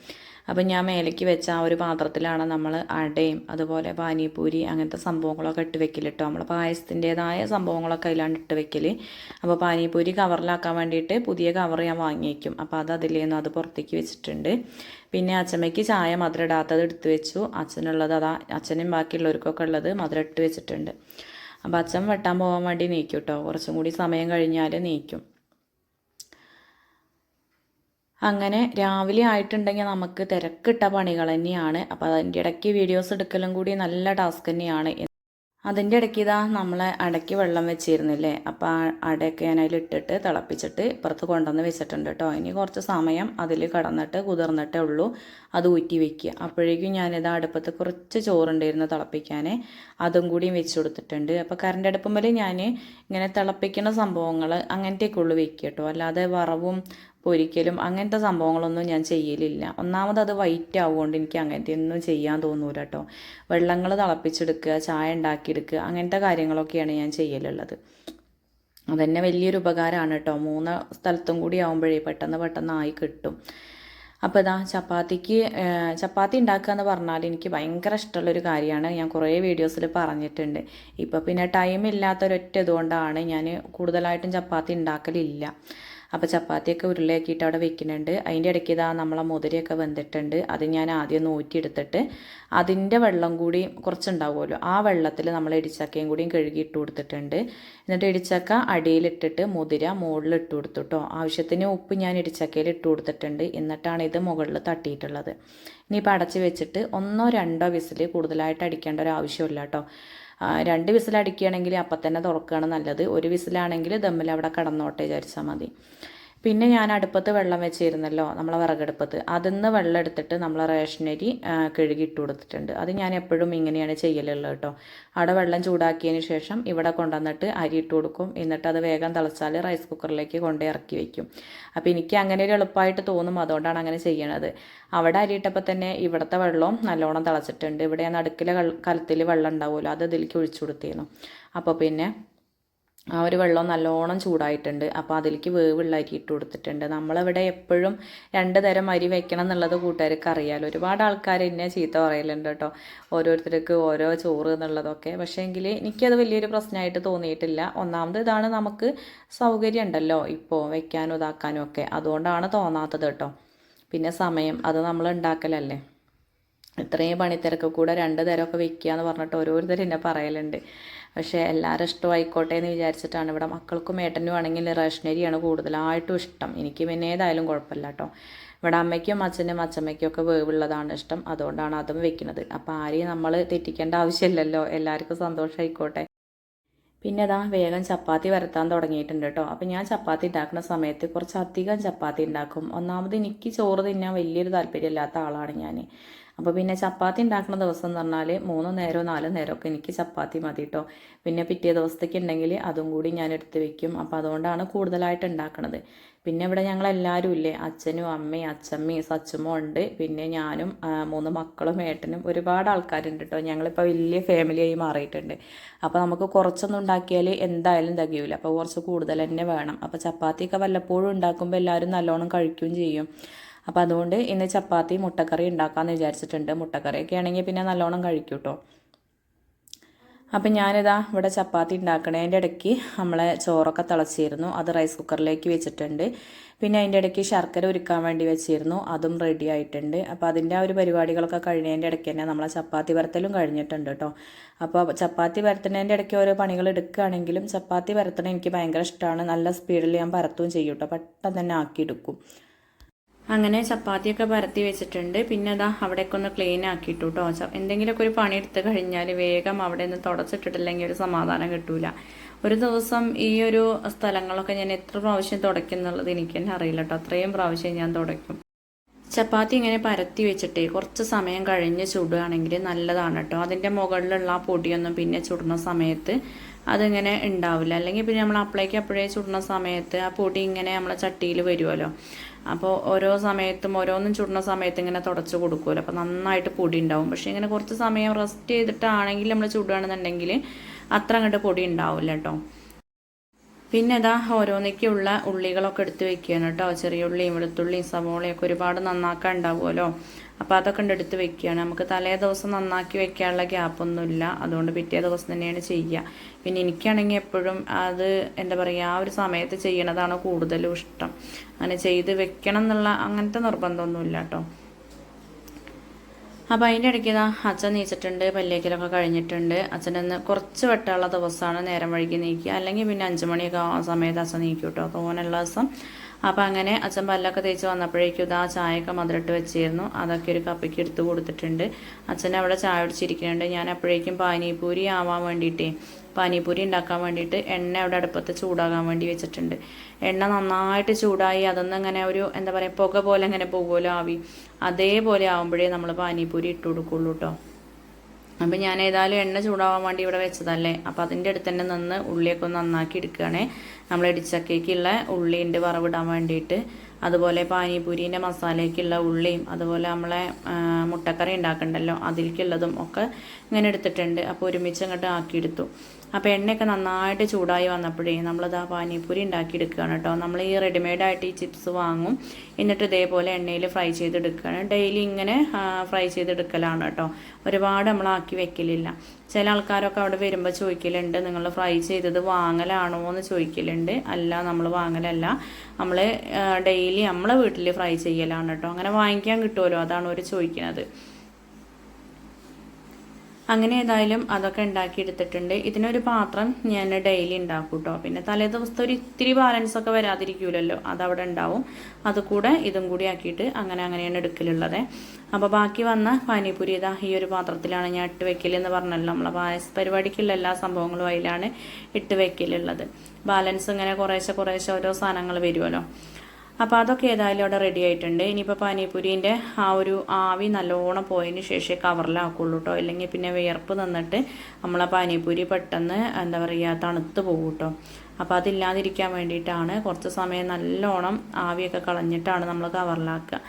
അപ്പം ഞാൻ മേലേക്ക് വെച്ച ആ ഒരു പാത്രത്തിലാണ് നമ്മൾ അടയും അതുപോലെ പാനിപൂരി അങ്ങനത്തെ സംഭവങ്ങളൊക്കെ ഇട്ട് വെക്കൽ കേട്ടോ നമ്മൾ പായസത്തിന്റെതായ സംഭവങ്ങളൊക്കെ അതിലാണ് ഇട്ട് വെക്കൽ അപ്പോൾ പാനിപൂരി കവറിലാക്കാൻ വേണ്ടിയിട്ട് പുതിയ കവർ ഞാൻ വാങ്ങിയേക്കും. അപ്പം അപ്പോൾ അത് അതിലേന്ന് അത് പുറത്തേക്ക് വെച്ചിട്ടുണ്ട്. പിന്നെ അച്ഛമ്മയ്ക്ക് ചായ മധുരം ഇടാത്തത് എടുത്ത് വെച്ചു. അച്ഛനുള്ളത് അതാ അച്ഛനും ബാക്കിയുള്ളവർക്കൊക്കെ ഉള്ളത് മധുരം ഇട്ട് വെച്ചിട്ടുണ്ട്. അപ്പം അച്ഛൻ വെട്ടാൻ പോകാൻ വേണ്ടി നീക്കും കേട്ടോ കുറച്ചും കൂടി സമയം കഴിഞ്ഞാൽ നീക്കും. അങ്ങനെ രാവിലെ ആയിട്ടുണ്ടെങ്കിൽ നമുക്ക് തിരക്കിട്ട പണികൾ തന്നെയാണ്. അപ്പോൾ അതിന്റെ ഇടയ്ക്ക് വീഡിയോസ് എടുക്കലും കൂടി നല്ല ടാസ്ക് തന്നെയാണ്. അതിന്റെ ഇടയ്ക്ക് ഇതാ നമ്മളെ അടയ്ക്ക് വെള്ളം വെച്ചിരുന്നില്ലേ? അപ്പോൾ ആ അടയൊക്കെ ഞാൻ അതിലിട്ടിട്ട് തിളപ്പിച്ചിട്ട് ഇപ്പുറത്ത് കൊണ്ടുവന്ന് വെച്ചിട്ടുണ്ട് കേട്ടോ. ഇനി കുറച്ച് സമയം അതിൽ കടന്നിട്ട് കുതിർന്നിട്ടേ ഉള്ളൂ. അത് ഊറ്റി വെക്കുക. അപ്പോഴേക്കും ഞാനിത് അടുപ്പത്ത് കുറച്ച് ചോറുണ്ടായിരുന്നു തിളപ്പിക്കാൻ. അതും കൂടിയും വെച്ച് കൊടുത്തിട്ടുണ്ട്. അപ്പോൾ കറണ്ട് അടുപ്പുമ്പോൾ ഞാൻ ഇങ്ങനെ തിളപ്പിക്കുന്ന സംഭവങ്ങൾ അങ്ങനത്തെയൊക്കെ ഉള്ളു വെക്കുക കേട്ടോ. അല്ലാതെ വറവും പൊരിക്കലും അങ്ങനത്തെ സംഭവങ്ങളൊന്നും ഞാൻ ചെയ്യലില്ല. ഒന്നാമത് അത് വൈറ്റ് ആവുകൊണ്ട് എനിക്ക് അങ്ങനത്തെ ഒന്നും ചെയ്യാൻ തോന്നൂല കേട്ടോ വെള്ളങ്ങൾ തിളപ്പിച്ചെടുക്കുക ചായ ഉണ്ടാക്കിയെടുക്കുക അങ്ങനത്തെ കാര്യങ്ങളൊക്കെയാണ് ഞാൻ ചെയ്യലുള്ളത്. അതന്നെ വലിയൊരു ഉപകാരമാണ് കേട്ടോ മൂന്ന് സ്ഥലത്തും കൂടി ആകുമ്പോഴേ പെട്ടെന്ന് പെട്ടെന്ന് ആയി കിട്ടും. അപ്പോൾ ഇതാ ചപ്പാത്തിക്ക് ചപ്പാത്തി ഉണ്ടാക്കുക എന്ന് പറഞ്ഞാൽ എനിക്ക് ഭയങ്കര ഇഷ്ടമുള്ളൊരു കാര്യമാണ്. ഞാൻ കുറേ വീഡിയോസിൽ പറഞ്ഞിട്ടുണ്ട്. ഇപ്പോൾ പിന്നെ ടൈം ഇല്ലാത്തൊരൊറ്റ ഇതുകൊണ്ടാണ് ഞാൻ കൂടുതലായിട്ടും ചപ്പാത്തി ഉണ്ടാക്കലില്ല. അപ്പോൾ ചപ്പാത്തിയൊക്കെ ഉരുളയാക്കിയിട്ട് അവിടെ വെക്കുന്നുണ്ട്. അതിന്റെ ഇടയ്ക്ക് ഇതാ നമ്മളെ മുതിരയൊക്കെ വെന്തിട്ടുണ്ട്. അത് ഞാൻ ആദ്യം നൂറ്റിയെടുത്തിട്ട് അതിന്റെ വെള്ളം കൂടി കുറച്ചുണ്ടാവുമല്ലോ. ആ വെള്ളത്തിൽ നമ്മൾ ഇടിച്ചക്കയും കൂടിയും കഴുകി ഇട്ട് കൊടുത്തിട്ടുണ്ട്. എന്നിട്ട് ഇടിച്ചക്ക അടിയിലിട്ടിട്ട് മുതിര മുകളിൽ ഇട്ട് കൊടുത്തു കേട്ടോ ആവശ്യത്തിന് ഉപ്പ് ഞാൻ ഇടിച്ചക്കയിൽ ഇട്ട് കൊടുത്തിട്ടുണ്ട്. എന്നിട്ടാണ് ഇത് മുകളിൽ തട്ടിയിട്ടുള്ളത്. ഇനിയിപ്പോൾ അടച്ച് വെച്ചിട്ട് ഒന്നോ രണ്ടോ വിസിൽ കൂടുതലായിട്ട് അടിക്കേണ്ട ഒരു ആവശ്യമില്ല കേട്ടോ രണ്ട് വിസിലടിക്കുകയാണെങ്കിൽ അപ്പം തന്നെ തുറക്കുകയാണ് നല്ലത്. ഒരു വിസിലാണെങ്കിൽ ദമ്മിൽ അവിടെ കടന്നോട്ടെ വിചാരിച്ചാൽ മതി. പിന്നെ ഞാൻ അടുപ്പത്ത് വെള്ളം വെച്ചിരുന്നല്ലോ നമ്മളെ വിറകടുപ്പത്ത്. അതിൽ നിന്ന് വെള്ളം എടുത്തിട്ട് നമ്മളെ റേഷനരി കഴുകി ഇട്ട് കൊടുത്തിട്ടുണ്ട്. അത് ഞാൻ എപ്പോഴും ഇങ്ങനെയാണ് ചെയ്യലുള്ളത് കേട്ടോ. അവിടെ വെള്ളം ചൂടാക്കിയതിന് ശേഷം ഇവിടെ കൊണ്ടുവന്നിട്ട് അരി ഇട്ട് കൊടുക്കും. എന്നിട്ട് അത് വേഗം തിളച്ചാൽ റൈസ് കുക്കറിലേക്ക് കൊണ്ട് ഇറക്കി വയ്ക്കും അപ്പോൾ എനിക്ക് അങ്ങനെ ഒരു എളുപ്പമായിട്ട് തോന്നും അതുകൊണ്ടാണ് അങ്ങനെ ചെയ്യണത്. അവിടെ അരിയിട്ടപ്പോൾ തന്നെ ഇവിടുത്തെ വെള്ളവും നല്ലോണം തിളച്ചിട്ടുണ്ട്. ഇവിടെ ഞാൻ അടുക്കിലെ കലത്തിൽ വെള്ളം ഉണ്ടാവുമല്ലോ അത് ഇതിലേക്ക് ഒഴിച്ചു കൊടുത്തിരുന്നു അപ്പോൾ പിന്നെ ആ ഒരു വെള്ളം നല്ലോണം ചൂടായിട്ടുണ്ട്. അപ്പോൾ അതിലേക്ക് വേവുള്ള അരി ഇട്ട് കൊടുത്തിട്ടുണ്ട്. നമ്മളിവിടെ എപ്പോഴും രണ്ട് തരം അരി വെക്കണം എന്നുള്ളത് കൂട്ടുകാർക്ക് അറിയാമല്ലോ ഒരുപാട് ആൾക്കാർ എന്നെ ചീത്ത പറയലുണ്ട് കേട്ടോ. ഓരോരുത്തർക്ക് ഓരോ ചോറ് എന്നുള്ളതൊക്കെ. പക്ഷേ എങ്കിൽ എനിക്കത് വലിയൊരു പ്രശ്നമായിട്ട് തോന്നിയിട്ടില്ല. ഒന്നാമത് ഇതാണ് നമുക്ക് സൗകര്യം ഉണ്ടല്ലോ ഇപ്പോൾ വെക്കാനും ഇതാക്കാനും ഒക്കെ. അതുകൊണ്ടാണ് തോന്നാത്തത് കേട്ടോ. പിന്നെ സമയം അത് നമ്മൾ ഉണ്ടാക്കലല്ലേ? ഇത്രയും പണിത്തിരക്ക് കൂടെ രണ്ട് തരമൊക്കെ വെക്കുക എന്ന് പറഞ്ഞിട്ട് ഓരോരുത്തർ എന്നെ പറയലുണ്ട്. പക്ഷേ എല്ലാവരും ഇഷ്ടമായിക്കോട്ടെ എന്ന് വിചാരിച്ചിട്ടാണ്. ഇവിടെ മക്കൾക്കും ഏട്ടനും ആണെങ്കിൽ റേഷനരിയാണ് കൂടുതലായിട്ടും ഇഷ്ടം. എനിക്ക് പിന്നെ ഏതായാലും കുഴപ്പമില്ല കേട്ടോ. ഇവിടെ അമ്മയ്ക്കും അച്ഛനും അച്ഛമ്മയ്ക്കും ഒക്കെ വേവുള്ളതാണ് ഇഷ്ടം. അതുകൊണ്ടാണ് അതും വെക്കുന്നത് അപ്പോൾ ആരെയും നമ്മൾ തെറ്റിക്കേണ്ട ആവശ്യമില്ലല്ലോ. എല്ലാവർക്കും സന്തോഷമായിക്കോട്ടെ പിന്നെ അതാ വേഗം ചപ്പാത്തി വരത്താൻ തുടങ്ങിയിട്ടുണ്ട് കേട്ടോ. അപ്പം ഞാൻ ചപ്പാത്തി ഉണ്ടാക്കുന്ന സമയത്ത് കുറച്ച് അധികം ചപ്പാത്തി ഉണ്ടാക്കും. ഒന്നാമത് എനിക്ക് ചോറ് തിന്നാൻ വലിയൊരു താല്പര്യമില്ലാത്ത ആളാണ് ഞാൻ അപ്പോൾ പിന്നെ ചപ്പാത്തി ഉണ്ടാക്കുന്ന ദിവസം എന്ന് പറഞ്ഞാൽ മൂന്ന് നേരമോ നാല് നേരമൊക്കെ എനിക്ക് ചപ്പാത്തി മതി കേട്ടോ പിന്നെ പിറ്റേ ദിവസത്തേക്ക് ഉണ്ടെങ്കിൽ അതും കൂടി ഞാൻ എടുത്ത് വെക്കും. അപ്പോൾ അതുകൊണ്ടാണ് കൂടുതലായിട്ട് ഉണ്ടാക്കുന്നത് പിന്നെ ഇവിടെ ഞങ്ങൾ എല്ലാവരും ഇല്ലേ? അച്ഛനും അമ്മയും അച്ഛമ്മയും സച്ചമ്മോ ഉണ്ട്. പിന്നെ ഞാനും മൂന്ന് മക്കളും ഏട്ടനും ഒരുപാട് ആൾക്കാരുണ്ട് കേട്ടോ ഞങ്ങളിപ്പോൾ വലിയ ഫാമിലിയായി മാറിയിട്ടുണ്ട്. അപ്പോൾ നമുക്ക് കുറച്ചൊന്നും ഉണ്ടാക്കിയാൽ എന്തായാലും തികയൂല. അപ്പോൾ കുറച്ച് കൂടുതൽ തന്നെ വേണം. അപ്പോൾ ചപ്പാത്തിയൊക്കെ വല്ലപ്പോഴും ഉണ്ടാക്കുമ്പോൾ എല്ലാവരും നല്ലോണം കഴിക്കുകയും ചെയ്യും. അപ്പോൾ അതുകൊണ്ട് ഇന്ന് ചപ്പാത്തി മുട്ടക്കറി ഉണ്ടാക്കാമെന്ന് വിചാരിച്ചിട്ടുണ്ട്. മുട്ടക്കറിയൊക്കെ ആണെങ്കിൽ പിന്നെ നല്ലോണം കഴിക്കും കേട്ടോ അപ്പം ഞാനിതാ ഇവിടെ ചപ്പാത്തി ഉണ്ടാക്കണതിന്റെ ഇടയ്ക്ക് നമ്മളെ ചോറൊക്കെ തിളച്ചിരുന്നു. അത് റൈസ് കുക്കറിലേക്ക് വെച്ചിട്ടുണ്ട്. പിന്നെ അതിന്റെ ഇടയ്ക്ക് ശർക്കര ഒരുക്കാൻ വേണ്ടി വെച്ചിരുന്നു. അതും റെഡി ആയിട്ടുണ്ട്. അപ്പോൾ അതിന്റെ ആ ഒരു പരിപാടികളൊക്കെ കഴിഞ്ഞതിന്റെ ഇടയ്ക്ക് തന്നെ നമ്മളെ ചപ്പാത്തി പരത്തലും കഴിഞ്ഞിട്ടുണ്ട് കേട്ടോ അപ്പോൾ ചപ്പാത്തി പരത്തുന്നതിന്റെ ഇടയ്ക്ക് ഓരോ പണികൾ എടുക്കുകയാണെങ്കിലും ചപ്പാത്തി പരത്തണം എനിക്ക് ഭയങ്കര ഇഷ്ടമാണ് നല്ല സ്പീഡിൽ ഞാൻ പരത്തുകയും ചെയ്യും കേട്ടോ പെട്ടെന്ന് തന്നെ ആക്കിയെടുക്കും അങ്ങനെ ചപ്പാത്തിയൊക്കെ പരത്തി വെച്ചിട്ടുണ്ട്. പിന്നെ അതാ അവിടെയൊക്കെ ഒന്ന് ക്ലീൻ ആക്കിയിട്ടു കേട്ടോ എന്തെങ്കിലുമൊക്കെ ഒരു പണി എടുത്ത് കഴിഞ്ഞാൽ വേഗം അവിടെ നിന്ന് തുടച്ചിട്ടിട്ടില്ലെങ്കിൽ ഒരു സമാധാനം കിട്ടൂല. ഒരു ദിവസം ഈ ഒരു സ്ഥലങ്ങളൊക്കെ ഞാൻ എത്ര പ്രാവശ്യം തുടയ്ക്കും എന്നുള്ളത് എനിക്ക് തന്നെ അറിയില്ല കേട്ടോ അത്രയും പ്രാവശ്യം ഞാൻ തുടയ്ക്കും. ചപ്പാത്തി ഇങ്ങനെ പരത്തി വെച്ചിട്ട് കുറച്ച് സമയം കഴിഞ്ഞ് ചുടുകയാണെങ്കിൽ നല്ലതാണ് കേട്ടോ അതിന്റെ മുകളിലുള്ള ആ പൊടിയൊന്നും പിന്നെ ചുടുന്ന സമയത്ത് അതിങ്ങനെ ഉണ്ടാവില്ല. അല്ലെങ്കിൽ പിന്നെ നമ്മൾ അപ്പളേക്ക് അപ്പോഴേ ചുടുന്ന സമയത്ത് ആ പൊടി ഇങ്ങനെ നമ്മളെ ചട്ടിയിൽ വരുമല്ലോ അപ്പോൾ ഓരോ സമയത്തും ഓരോന്നും ചുടുന്ന സമയത്ത് ഇങ്ങനെ തുടച്ച് കൊടുക്കുമല്ലോ അപ്പോൾ നന്നായിട്ട് പൊടി ഉണ്ടാവും. പക്ഷേ ഇങ്ങനെ കുറച്ച് സമയം റെസ്റ്റ് ചെയ്തിട്ടാണെങ്കിൽ നമ്മൾ ചുടുകയാണെന്നുണ്ടെങ്കിൽ അത്ര അങ്ങോട്ട് പൊടി ഉണ്ടാവില്ല കേട്ടോ. പിന്നെ ഇതാ ഓരോന്നിക്കുള്ള ഉള്ളികളൊക്കെ എടുത്ത് വെക്കുകയാണ് കേട്ടോ. ചെറിയ ഉള്ളിയും വെളുത്തുള്ളിയും സവോളയൊക്കെ ഒരുപാട് നന്നാക്കാൻ ഉണ്ടാവുമല്ലോ. അപ്പോൾ അതൊക്കെ ഉണ്ട് എടുത്ത് വെക്കുകയാണ് നമുക്ക് തലേ ദിവസം നന്നാക്കി വെക്കാനുള്ള ഗ്യാപ്പൊന്നുമില്ല അതുകൊണ്ട് പിറ്റേ ദിവസം തന്നെയാണ് ചെയ്യുക. പിന്നെ എനിക്കാണെങ്കിൽ എപ്പോഴും അത് എന്താ പറയുക ആ ഒരു സമയത്ത് ചെയ്യണതാണ് കൂടുതലും ഇഷ്ടം. അങ്ങനെ ചെയ്ത് വെക്കണം എന്നുള്ള അങ്ങനത്തെ നിർബന്ധമൊന്നുമില്ല കേട്ടോ അപ്പോൾ അതിന്റെ ഇടയ്ക്ക് ഇതാ അച്ഛൻ നീച്ചിട്ടുണ്ട് പല്ലേക്കലൊക്കെ കഴിഞ്ഞിട്ടുണ്ട്. അച്ഛനെന്ന് കുറച്ച് വെട്ടമുള്ള ദിവസമാണ് നേരം വഴുകി നീക്കുക അല്ലെങ്കിൽ പിന്നെ അഞ്ച് മണിയൊക്കെ ആ സമയത്ത് അച്ഛൻ നീക്കും കേട്ടോ തോനുള്ള ദിവസം അപ്പോൾ അങ്ങനെ അച്ഛൻ പല്ലൊക്കെ തേച്ച് വന്നപ്പോഴേക്കും ഇതാ ചായയൊക്കെ മധുരട്ട് വെച്ചിരുന്നു. അതൊക്കെ ഒരു കപ്പിക്ക് എടുത്ത് കൊടുത്തിട്ടുണ്ട്. അച്ഛൻ അവിടെ ചായ ഒടിച്ചിരിക്കുന്നുണ്ട് ഞാൻ അപ്പോഴേക്കും പാനിപൂരി ആവാൻ വേണ്ടിയിട്ടേ പാനിപൂരി ഉണ്ടാക്കാൻ വേണ്ടിയിട്ട് എണ്ണ അവിടെ അടുപ്പത്ത് ചൂടാകാൻ വേണ്ടി വെച്ചിട്ടുണ്ട്. എണ്ണ നന്നായിട്ട് ചൂടായി അതൊന്നും അങ്ങനെ ഒരു എന്താ പറയുക പുക പോലെ അങ്ങനെ പോകുമല്ലോ ആവി. അതേപോലെ ആവുമ്പോഴേ നമ്മൾ പാനിപൂരി ഇട്ട് കൊടുക്കുള്ളൂ കേട്ടോ അപ്പം ഞാൻ ഏതായാലും എണ്ണ ചൂടാവാൻ വേണ്ടി ഇവിടെ വെച്ചതല്ലേ? അപ്പോൾ അതിന്റെ അടുത്ത് തന്നെ നിന്ന് ഉള്ളിയൊക്കെ ഒന്ന് നന്നാക്കി എടുക്കുകയാണേ. നമ്മൾ ഇടിച്ചക്കയ്ക്കുള്ള ഉള്ളിയുണ്ട് വറവിടാൻ വേണ്ടിയിട്ട് അതുപോലെ പാനിപൂരീന്റെ മസാലയ്ക്കുള്ള ഉള്ളിയും അതുപോലെ നമ്മളെ മുട്ടക്കറി ഉണ്ടാക്കണ്ടല്ലോ അതിലേക്കുള്ളതും ഒക്കെ ഇങ്ങനെ എടുത്തിട്ടുണ്ട്. അപ്പോൾ ഒരുമിച്ച് അങ്ങോട്ട് ആക്കിയെടുത്തു. അപ്പോൾ എണ്ണയൊക്കെ നന്നായിട്ട് ചൂടായി വന്നപ്പോഴേ നമ്മളിത് ആ പാനിപ്പൂരി ഉണ്ടാക്കിയെടുക്കുകയാണ് കേട്ടോ. നമ്മൾ ഈ റെഡിമെയ്ഡ് ആയിട്ട് ഈ ചിപ്സ് വാങ്ങും. എന്നിട്ട് ഇതേപോലെ എണ്ണയിൽ ഫ്രൈ ചെയ്തെടുക്കുകയാണ്. ഡെയിലി ഇങ്ങനെ ഫ്രൈ ചെയ്തെടുക്കലാണ് കേട്ടോ. ഒരുപാട് നമ്മളാക്കി വെക്കലില്ല. ചില ആൾക്കാരൊക്കെ അവിടെ വരുമ്പോൾ ചോദിക്കലുണ്ട് നിങ്ങൾ ഫ്രൈ ചെയ്തത് വാങ്ങലാണോ? എന്ന് ചോദിക്കലുണ്ട്. അല്ല നമ്മൾ വാങ്ങലല്ല. നമ്മൾ ഡെയിലി നമ്മളെ വീട്ടിൽ ഫ്രൈ ചെയ്യലാണ് കേട്ടോ. അങ്ങനെ വാങ്ങിക്കാൻ കിട്ടുമല്ലോ അതാണ് അവർ ചോദിക്കുന്നത്. അങ്ങനെ ഏതായാലും അതൊക്കെ ഉണ്ടാക്കി എടുത്തിട്ടുണ്ട് ഇതിനൊരു പാത്രം ഞാൻ ഡെയിലി ഉണ്ടാക്കും കേട്ടോ പിന്നെ തലേ ദിവസത്തെ ഒരു ഇത്തിരി ബാലൻസ് ഒക്കെ വരാതിരിക്കൂലല്ലോ. അതവിടെ ഉണ്ടാവും. അത് കൂടെ ഇതും കൂടി ആക്കിയിട്ട് അങ്ങനെ അങ്ങനെയാണ് എടുക്കലുള്ളത്. അപ്പോൾ ബാക്കി വന്ന പാനിപൂരി ഇതാ ഈ ഒരു പാത്രത്തിലാണ് ഞാൻ ഇട്ട് വെക്കലെന്ന് പറഞ്ഞല്ലോ. നമ്മളെ പായസ പരിപാടിക്കുള്ള എല്ലാ സംഭവങ്ങളും അതിലാണ് ഇട്ട് വെക്കലുള്ളത്. ബാലൻസ് ഇങ്ങനെ കുറേശ്ശെ കുറേശ്ശെ ഓരോ സാധനങ്ങൾ വരുമല്ലോ അപ്പോൾ അതൊക്കെ ഏതായാലും അവിടെ റെഡി ആയിട്ടുണ്ട്. ഇനിയിപ്പോൾ പാനിപൂരീന്റെ ആ ഒരു ആവി നല്ലോണം പോയതിന് ശേഷമേ കവറിലാക്കുള്ളൂ കേട്ടോ ഇല്ലെങ്കിൽ പിന്നെ വിയർപ്പ് നിന്നിട്ട് നമ്മളെ പാനിപൂരി പെട്ടെന്ന് എന്താ പറയുക തണുത്ത് പോകും കേട്ടോ അപ്പോൾ അതില്ലാതിരിക്കാൻ വേണ്ടിയിട്ടാണ് കുറച്ച് സമയം നല്ലോണം ആവിയൊക്കെ കളഞ്ഞിട്ടാണ് നമ്മൾ കവറിലാക്കുക.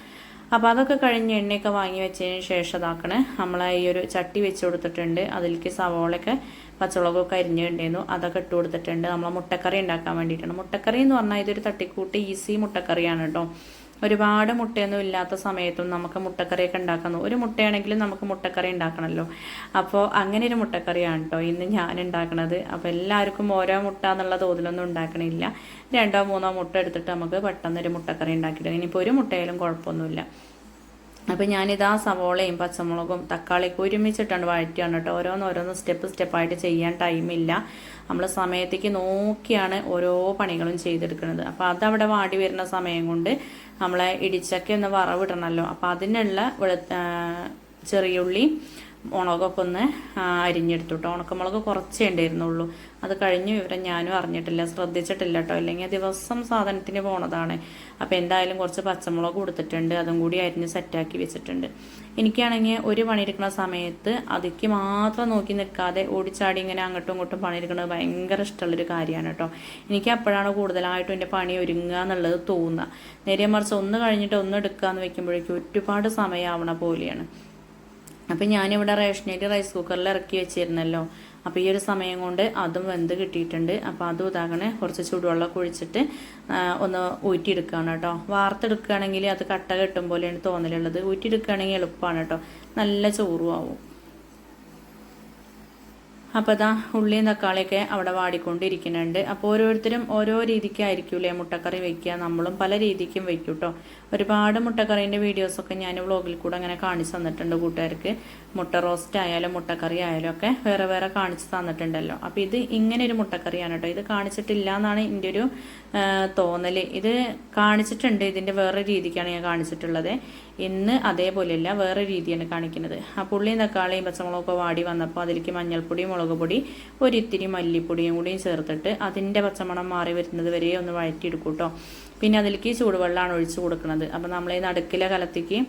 അപ്പോൾ അതൊക്കെ കഴിഞ്ഞ് എണ്ണയൊക്കെ വാങ്ങി വെച്ചതിന് ശേഷം ഇതാക്കണേ. നമ്മൾ ഈ ഒരു ചട്ടി വെച്ച് കൊടുത്തിട്ടുണ്ട്. അതിലേക്ക് സവോളയൊക്കെ പച്ചമുളകൊക്കെ അരിഞ്ഞിട്ടുണ്ടായിരുന്നു. അതൊക്കെ ഇട്ട് കൊടുത്തിട്ടുണ്ട്. നമ്മൾ മുട്ടക്കറി ഉണ്ടാക്കാൻ വേണ്ടിയിട്ടാണ്. മുട്ടക്കറി എന്ന് പറഞ്ഞാൽ ഇതൊരു തട്ടിക്കൂട്ട് ഈസി മുട്ടക്കറിയാണ് കേട്ടോ. ഒരുപാട് മുട്ടയൊന്നും ഇല്ലാത്ത സമയത്തും നമുക്ക് മുട്ടക്കറിയൊക്കെ ഉണ്ടാക്കുന്നു ഒരു മുട്ടയാണെങ്കിലും നമുക്ക് മുട്ടക്കറി ഉണ്ടാക്കണമല്ലോ അപ്പോൾ അങ്ങനെ ഒരു മുട്ടക്കറിയാണ് കേട്ടോ ഇന്ന് ഞാൻ ഉണ്ടാക്കണത്. അപ്പോൾ എല്ലാവർക്കും ഓരോ മുട്ട എന്നുള്ള തോതിലൊന്നും ഉണ്ടാക്കണില്ല. രണ്ടോ മൂന്നോ മുട്ട എടുത്തിട്ട് നമുക്ക് പെട്ടെന്ന് ഒരു മുട്ടക്കറി ഉണ്ടാക്കിയിട്ട് ഇനിയിപ്പോൾ ഒരു മുട്ടയായാലും കുഴപ്പമൊന്നുമില്ല. അപ്പോൾ ഞാനിതാ സവോളയും പച്ചമുളകും തക്കാളിയൊക്കെ ഒരുമിച്ചിട്ടാണ് വഴറ്റിയാണ് കേട്ടോ. ഓരോന്ന് ഓരോന്ന് സ്റ്റെപ്പ് സ്റ്റെപ്പായിട്ട് ചെയ്യാൻ ടൈമില്ല നമ്മൾ സമയത്തേക്ക് നോക്കിയാണ് ഓരോ പണികളും ചെയ്തെടുക്കുന്നത്. അപ്പോൾ അതവിടെ വാടി വരുന്ന സമയം കൊണ്ട് നമ്മളെ ഇടിച്ചൊക്കെ ഒന്ന് വറവിടണമല്ലോ അപ്പോൾ അതിനുള്ള ചെറിയുള്ളി മുളകൊക്കെ ഒന്ന് ആ, അരിഞ്ഞെടുത്തു കേട്ടോ ഉണക്കമുളക് കുറച്ചേ ഉണ്ടായിരുന്നുള്ളൂ. അത് കഴിഞ്ഞ വിവരം ഞാനും അറിഞ്ഞിട്ടില്ല. ശ്രദ്ധിച്ചിട്ടില്ല കേട്ടോ അല്ലെങ്കിൽ ദിവസം സാധനത്തിന് പോണതാണ്. അപ്പോൾ എന്തായാലും കുറച്ച് പച്ചമുളക് കൊടുത്തിട്ടുണ്ട്. അതും കൂടി അരിഞ്ഞ് സെറ്റാക്കി വെച്ചിട്ടുണ്ട്. എനിക്കാണെങ്കിൽ ഒരു പണിയെടുക്കുന്ന സമയത്ത് അതിക്ക് മാത്രം നോക്കി നിൽക്കാതെ ഓടിച്ചാടി ഇങ്ങനെ അങ്ങോട്ടും ഇങ്ങോട്ടും പണിയെടുക്കുന്നത് ഭയങ്കര ഇഷ്ടമുള്ളൊരു കാര്യമാണ് കേട്ടോ എനിക്ക് അപ്പോഴാണ് കൂടുതലായിട്ടും എന്റെ പണി ഒരുങ്ങുക എന്നുള്ളത് തോന്നുക. നേരെ മറിച്ച് ഒന്ന് കഴിഞ്ഞിട്ട് ഒന്ന് എടുക്കുക എന്ന് വെക്കുമ്പോഴേക്കും ഒരുപാട് സമയമാവണ പോലെയാണ്. അപ്പം ഞാനിവിടെ റേഷനരി റൈസ് കുക്കറിൽ ഇറക്കി വെച്ചിരുന്നല്ലോ. അപ്പോൾ ഈ ഒരു സമയം കൊണ്ട് അതും വെന്ത് കിട്ടിയിട്ടുണ്ട്. അപ്പോൾ അതും ഇതാകണെ കുറച്ച് ചൂടുവെള്ളം ഒഴിച്ചിട്ട് ഒന്ന് ഊറ്റിയെടുക്കുകയാണ് കേട്ടോ. വാർത്തെടുക്കുകയാണെങ്കിൽ അത് കട്ട കെട്ടും പോലെയാണ് തോന്നലുള്ളത്. ഊറ്റിയെടുക്കുകയാണെങ്കിൽ എളുപ്പമാണ് കേട്ടോ. നല്ല ചോറും ആവും. അപ്പോൾ അതാ ഉള്ളിയും തക്കാളിയൊക്കെ അവിടെ വാടിക്കൊണ്ടിരിക്കുന്നുണ്ട്. അപ്പോൾ ഓരോരുത്തരും ഓരോ രീതിക്കായിരിക്കൂലേ മുട്ടക്കറി വയ്ക്കുക നമ്മളും പല രീതിക്കും വയ്ക്കും കേട്ടോ ഒരുപാട് മുട്ടക്കറീന്റെ വീഡിയോസൊക്കെ ഞാൻ വ്ളോഗിൽ കൂടെ അങ്ങനെ കാണിച്ചു തന്നിട്ടുണ്ട് കൂട്ടുകാർക്ക്. മുട്ട റോസ്റ്റ് ആയാലും മുട്ടക്കറി ആയാലും ഒക്കെ വേറെ വേറെ കാണിച്ചു തന്നിട്ടുണ്ടല്ലോ. അപ്പോൾ ഇത് ഇങ്ങനെ ഒരു മുട്ടക്കറിയാണ് കേട്ടോ ഇത് കാണിച്ചിട്ടില്ല എന്നാണ് എന്റെ ഒരു ആ, തോന്നൽ. ഇത് കാണിച്ചിട്ടുണ്ട്. ഇതിന്റെ വേറെ രീതിക്കാണ് ഞാൻ കാണിച്ചിട്ടുള്ളത്. ഇന്ന് അതേപോലെയല്ല വേറെ രീതിയാണ് കാണിക്കുന്നത്. ആ പുള്ളിയും തക്കാളിയും പച്ചമുളകൊക്കെ വാടി വന്നപ്പോൾ അതിലേക്ക് മഞ്ഞൾപ്പൊടി മുളക് പൊടി ഒരിത്തിരി മല്ലിപ്പൊടിയും കൂടിയും ചേർത്തിട്ട് അതിന്റെ പച്ചമണം മാറി വരുന്നത് വരെ ഒന്ന് വഴറ്റിയെടുക്കും കേട്ടോ പിന്നെ അതിലേക്ക് ചൂടുവെള്ളമാണ് ഒഴിച്ച് കൊടുക്കുന്നത്. അപ്പോൾ നമ്മൾ ഈ നടുക്കിലെ കലത്തിക്ക്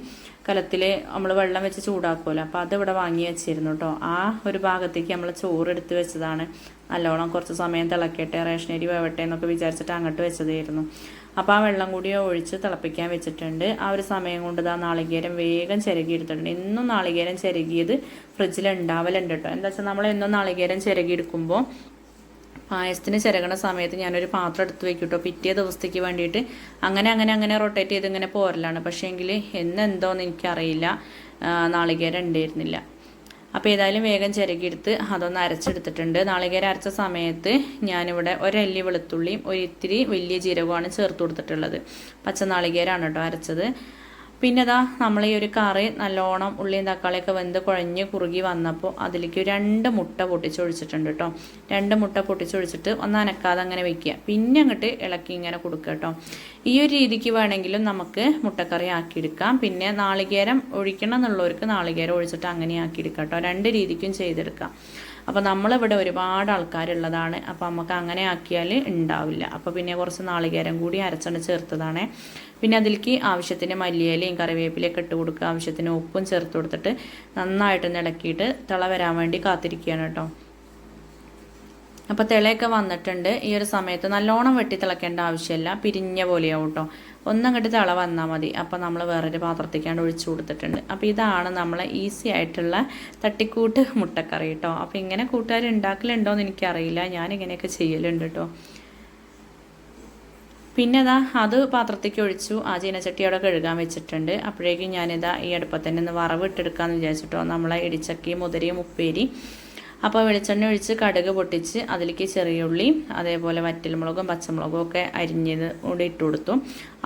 കലത്തിൽ നമ്മൾ വെള്ളം വെച്ച് ചൂടാക്കുമല്ലോ അപ്പോൾ അതിവിടെ വാങ്ങി വെച്ചിരുന്നു കേട്ടോ ആ ഒരു ഭാഗത്തേക്ക് നമ്മൾ ചോറ് എടുത്ത് വെച്ചതാണ്. നല്ലോണം കുറച്ച് സമയം തിളക്കട്ടെ റേഷനരി വേവട്ടെ എന്നൊക്കെ വിചാരിച്ചിട്ട് അങ്ങോട്ട് വെച്ചതായിരുന്നു. അപ്പോൾ ആ വെള്ളം കൂടി ഒഴിച്ച് തിളപ്പിക്കാൻ വെച്ചിട്ടുണ്ട്. ആ ഒരു സമയം കൊണ്ട് ഇതാ നാളികേരം വേഗം ചിരകി എടുത്തിട്ടുണ്ട് എന്നും നാളികേരം ചിരകിയത് ഫ്രിഡ്ജിൽ ഉണ്ടാവലുണ്ട് കേട്ടോ എന്താ വെച്ചാൽ നമ്മൾ എന്നും നാളികേരം ചിരകി എടുക്കുമ്പോൾ പായസത്തിന് ചിരകണ സമയത്ത് ഞാനൊരു പാത്രം എടുത്ത് വെക്കും കേട്ടോ പിറ്റേ ദിവസത്തേക്ക് വേണ്ടിയിട്ട് അങ്ങനെ അങ്ങനെ അങ്ങനെ റൊട്ടേറ്റ് ചെയ്ത് ഇങ്ങനെ പോരലാണ്. പക്ഷേ എങ്കിൽ എന്നെന്തോന്ന് എനിക്കറിയില്ല. നാളികേരം ഉണ്ടായിരുന്നില്ല. അപ്പോൾ ഏതായാലും വേഗം ചിരകിയെടുത്ത് അതൊന്ന് അരച്ചെടുത്തിട്ടുണ്ട്. നാളികേരം അരച്ച സമയത്ത് ഞാനിവിടെ ഒരല്ലി വെളുത്തുള്ളിയും ഒരു ഇത്തിരി വലിയ ജീരകമാണ് ചേർത്ത് കൊടുത്തിട്ടുള്ളത്. പച്ച നാളികേരമാണ് കേട്ടോ അരച്ചത്. പിന്നെ ഇതാ നമ്മൾ ഈ ഒരു കറി നല്ലോണം ഉള്ളിയും തക്കാളിയൊക്കെ വെന്ത് കുഴഞ്ഞ് കുറുകി വന്നപ്പോൾ അതിലേക്ക് രണ്ട് മുട്ട പൊട്ടിച്ചൊഴിച്ചിട്ടുണ്ട് കേട്ടോ രണ്ട് മുട്ട പൊട്ടിച്ചൊഴിച്ചിട്ട് ഒന്ന് അനക്കാതെ അങ്ങനെ വെക്കുക. പിന്നെ അങ്ങോട്ട് ഇളക്കി ഇങ്ങനെ കൊടുക്കുക കേട്ടോ ഈ ഒരു രീതിക്ക് വേണമെങ്കിലും നമുക്ക് മുട്ടക്കറി ആക്കിയെടുക്കാം. പിന്നെ നാളികേരം ഒഴിക്കണം എന്നുള്ളവർക്ക് നാളികേരം ഒഴിച്ചിട്ട് അങ്ങനെ ആക്കിയെടുക്കാം കേട്ടോ രണ്ട് രീതിക്കും ചെയ്തെടുക്കാം. അപ്പോൾ നമ്മളിവിടെ ഒരുപാട് ആൾക്കാരുള്ളതാണ്. അപ്പോൾ നമുക്ക് അങ്ങനെ ആക്കിയാൽ ഉണ്ടാവില്ല അപ്പോൾ പിന്നെ കുറച്ച് നാളികേരം കൂടി അരച്ചെണ്ണ ചേർത്തതാണ്. പിന്നെ അതിലേക്ക് ആവശ്യത്തിന് മല്ലിയിലയും കറിവേപ്പിലയൊക്കെ ഇട്ട് കൊടുക്കുക. ആവശ്യത്തിന് ഉപ്പും ചേർത്ത് കൊടുത്തിട്ട് നന്നായിട്ട് ഇളക്കിയിട്ട് തിള വരാൻ വേണ്ടി കാത്തിരിക്കുകയാണ് കേട്ടോ. അപ്പോൾ തിളയൊക്കെ വന്നിട്ടുണ്ട്. ഈ ഒരു സമയത്ത് നല്ലോണം വെട്ടി തിളക്കേണ്ട ആവശ്യമില്ല. പിരിഞ്ഞ പോലെയാവും കേട്ടോ. ഒന്നങ്ങോട്ട് തള വന്നാൽ മതി. അപ്പോൾ നമ്മൾ വേറൊരു പാത്രത്തേക്കാണ് ഒഴിച്ചു കൊടുത്തിട്ടുണ്ട്. അപ്പോൾ ഇതാണ് നമ്മളെ ഈസി ആയിട്ടുള്ള തട്ടിക്കൂട്ട് മുട്ടക്കറി കേട്ടോ അപ്പോൾ ഇങ്ങനെ കൂട്ടുകാർ ഉണ്ടാക്കലുണ്ടോ എന്ന് എനിക്കറിയില്ല. ഞാനിങ്ങനെയൊക്കെ ചെയ്യലുണ്ട് കേട്ടോ പിന്നെ ഇതാ അത് പാത്രത്തേക്ക് ഒഴിച്ചു. ആ ചീനച്ചട്ടി അവിടെ കഴുകാൻ വെച്ചിട്ടുണ്ട്. അപ്പോഴേക്കും ഞാനിതാ ഈ അടുപ്പത്തന്നെ ഒന്ന് വറവ് ഇട്ടെടുക്കാമെന്ന് വിചാരിച്ചിട്ടോ. നമ്മളെ ഇടിച്ചക്കി മുതിരയും ഉപ്പേരി. അപ്പോൾ വെളിച്ചെണ്ണ ഒഴിച്ച് കടുക് പൊട്ടിച്ച് അതിലേക്ക് ചെറിയ ഉള്ളി അതേപോലെ വറ്റൽമുളകും പച്ചമുളകും ഒക്കെ അരിഞ്ഞത് കൂടി ഇട്ട് കൊടുത്തു.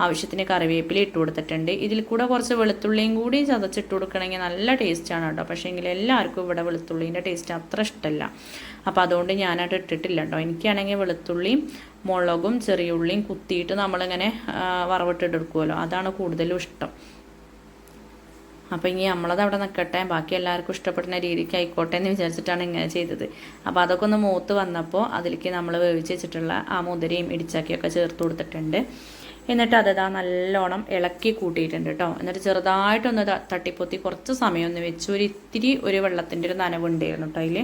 ആവശ്യത്തിന് കറിവേപ്പില ഇട്ട് കൊടുത്തിട്ടുണ്ട്. ഇതിൽ കൂടെ കുറച്ച് വെളുത്തുള്ളിയും കൂടി ചതച്ചിട്ട് കൊടുക്കണമെങ്കിൽ നല്ല ടേസ്റ്റാണ് കേട്ടോ. പക്ഷേ എങ്കിൽ എല്ലാവർക്കും ഇവിടെ വെളുത്തുള്ളീന്റെ ടേസ്റ്റ് അത്ര ഇഷ്ടമല്ല അപ്പോൾ അതുകൊണ്ട് ഞാനത് ഇട്ടിട്ടില്ല കേട്ടോ. എനിക്കാണെങ്കിൽ വെളുത്തുള്ളിയും മുളകും ചെറിയ ഉള്ളിയും കുത്തിയിട്ട് നമ്മളിങ്ങനെ വറവിട്ടിട്ടെടുക്കുമല്ലോ അതാണ് കൂടുതലും ഇഷ്ടം. അപ്പോൾ ഇനി നമ്മളത് അവിടെ നിൽക്കട്ടെ ബാക്കി എല്ലാവർക്കും ഇഷ്ടപ്പെടുന്ന രീതിക്ക് ആയിക്കോട്ടെ എന്ന് വിചാരിച്ചിട്ടാണ് ഇങ്ങനെ ചെയ്തത്. അപ്പോൾ അതൊക്കെ ഒന്ന് മൂത്ത് വന്നപ്പോൾ അതിലേക്ക് നമ്മൾ വേവിച്ച് വെച്ചിട്ടുള്ള ആ മുതിരയും ഇടിച്ചാക്കിയൊക്കെ ചേർത്ത് കൊടുത്തിട്ടുണ്ട്. എന്നിട്ട് അതതാ നല്ലോണം ഇളക്കി കൂട്ടിയിട്ടുണ്ട് കേട്ടോ എന്നിട്ട് ചെറുതായിട്ടൊന്ന് തട്ടിപ്പൊത്തി കുറച്ച് സമയം ഒന്ന് വെച്ച് ഒരു ഇത്തിരി ഒരു വെള്ളത്തിന്റെ ഒരു നനവുണ്ടായിരുന്നു കേട്ടോ അതിൽ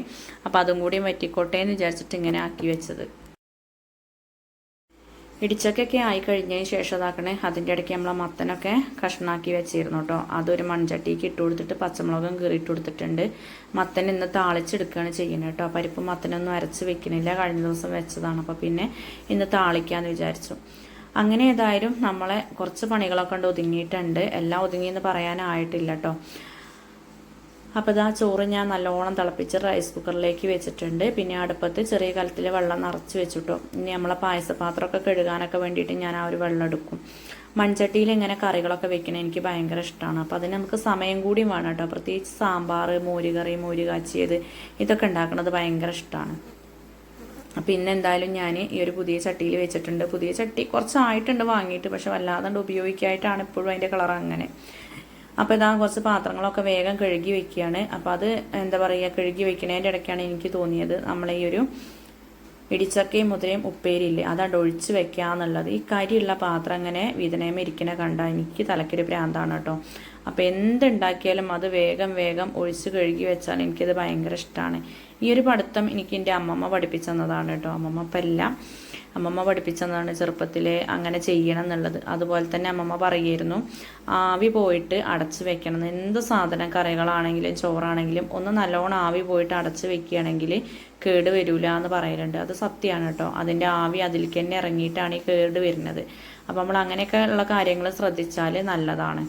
അപ്പോൾ അതും കൂടി വറ്റിക്കോട്ടെ എന്ന് വിചാരിച്ചിട്ട് ഇങ്ങനെ ആക്കി വെച്ചത്. ഇടിച്ചക്കൊക്കെ ആയി കഴിഞ്ഞതിന് ശേഷം ഇതാക്കണേ അതിന്റെ ഇടയ്ക്ക് നമ്മൾ മത്തനൊക്കെ കഷ്ണാക്കി വെച്ചിരുന്നു കേട്ടോ. അതൊരു മൺചട്ടിക്ക് ഇട്ട് കൊടുത്തിട്ട് പച്ചമുളകും കീറി ഇട്ട് കൊടുത്തിട്ടുണ്ട്. മത്തൻ ഇന്ന് താളിച്ചെടുക്കുകയാണ് ചെയ്യുന്നത് കേട്ടോ. പരിപ്പ് മത്തനൊന്നും അരച്ച് വെക്കണില്ല. കഴിഞ്ഞ ദിവസം വെച്ചതാണ്. അപ്പോൾ പിന്നെ ഇന്ന് താളിക്കാമെന്ന് വിചാരിച്ചു. അങ്ങനെ ഏതായാലും നമ്മളെ കുറച്ച് പണികളൊക്കെ ഉണ്ട് ഒതുങ്ങിയിട്ടുണ്ട്. എല്ലാം ഒതുങ്ങിയെന്ന് പറയാനായിട്ടില്ല കേട്ടോ. അപ്പോൾ ഇതാ ചോറ് ഞാൻ നല്ലോണം തിളപ്പിച്ച് റൈസ് കുക്കറിലേക്ക് വെച്ചിട്ടുണ്ട്. പിന്നെ അടുപ്പത്ത് ചെറിയ കലത്തിൽ വെള്ളം നിറച്ച് വെച്ചിട്ടോ. ഇനി നമ്മളെ പായസപാത്രമൊക്കെ കഴുകാനൊക്കെ വേണ്ടിയിട്ട് ഞാൻ ആ ഒരു വെള്ളം എടുക്കും. മൺചട്ടിയിൽ ഇങ്ങനെ കറികളൊക്കെ വെക്കണത് എനിക്ക് ഭയങ്കര ഇഷ്ടമാണ് അപ്പോൾ അതിന് നമുക്ക് സമയം കൂടി വേണം കേട്ടോ. പ്രത്യേകിച്ച് സാമ്പാർ മോരുകറി മോര് കാച്ചിയത് ഇതൊക്കെ ഉണ്ടാക്കുന്നത് ഭയങ്കര ഇഷ്ടമാണ് പിന്നെ എന്തായാലും ഞാൻ ഈ ഒരു പുതിയ ചട്ടിയിൽ വെച്ചിട്ടുണ്ട്. പുതിയ ചട്ടി കുറച്ചായിട്ടുണ്ട് വാങ്ങിയിട്ട് പക്ഷെ വല്ലാതെ ഉപയോഗിക്കായിട്ടാണ് ഇപ്പോഴും അതിന്റെ കളർ അങ്ങനെ. അപ്പോൾ ഇതാ കുറച്ച് പാത്രങ്ങളൊക്കെ വേഗം കഴുകി വെക്കുകയാണ്. അപ്പോൾ അത് എന്താ പറയുക കഴുകി വെക്കണേന്റെ ഇടയ്ക്കാണ് എനിക്ക് തോന്നിയത് നമ്മളെ ഈ ഒരു ഇടിച്ചക്കയും മുതിരയും ഉപ്പേരിയില്ലേ അതാണ്ട് ഒഴിച്ച് വെക്കാന്നുള്ളത് ഈ കരിയുള്ള പാത്രം അങ്ങനെ വിതനേമ ഇരിക്കണ കണ്ട എനിക്ക് തലക്കൊരു പ്രാന്താണ് കേട്ടോ. അപ്പോൾ എന്തുണ്ടാക്കിയാലും അത് വേഗം വേഗം ഒഴിച്ച് കഴുകി വെച്ചാൽ എനിക്കത് ഭയങ്കര ഇഷ്ടമാണ് ഈ ഒരു പഠിത്തം എനിക്ക് എന്റെ അമ്മമ്മ പഠിപ്പിച്ചു തന്നതാണ് കേട്ടോ. അമ്മമ്മ ഇപ്പം എല്ലാം അമ്മമ്മ പഠിപ്പിച്ചതാണ് ചെറുപ്പത്തിൽ അങ്ങനെ ചെയ്യണം എന്നുള്ളത്. അതുപോലെ തന്നെ അമ്മമ്മ പറയുമായിരുന്നു ആവി പോയിട്ട് അടച്ച് വെക്കണം. എന്ത് സാധനം കറികളാണെങ്കിലും ചോറാണെങ്കിലും ഒന്ന് നല്ലോണം ആവി പോയിട്ട് അടച്ച് വെക്കുകയാണെങ്കിൽ കേട് വരില്ല എന്ന് പറയലുണ്ട്. അത് സത്യമാണ് കേട്ടോ. അതിന്റെ ആവി അതിലേക്ക് തന്നെ ഇറങ്ങിയിട്ടാണ് ഈ കേട് വരുന്നത്. അപ്പം നമ്മൾ അങ്ങനെയൊക്കെ ഉള്ള കാര്യങ്ങൾ ശ്രദ്ധിച്ചാൽ നല്ലതാണ്.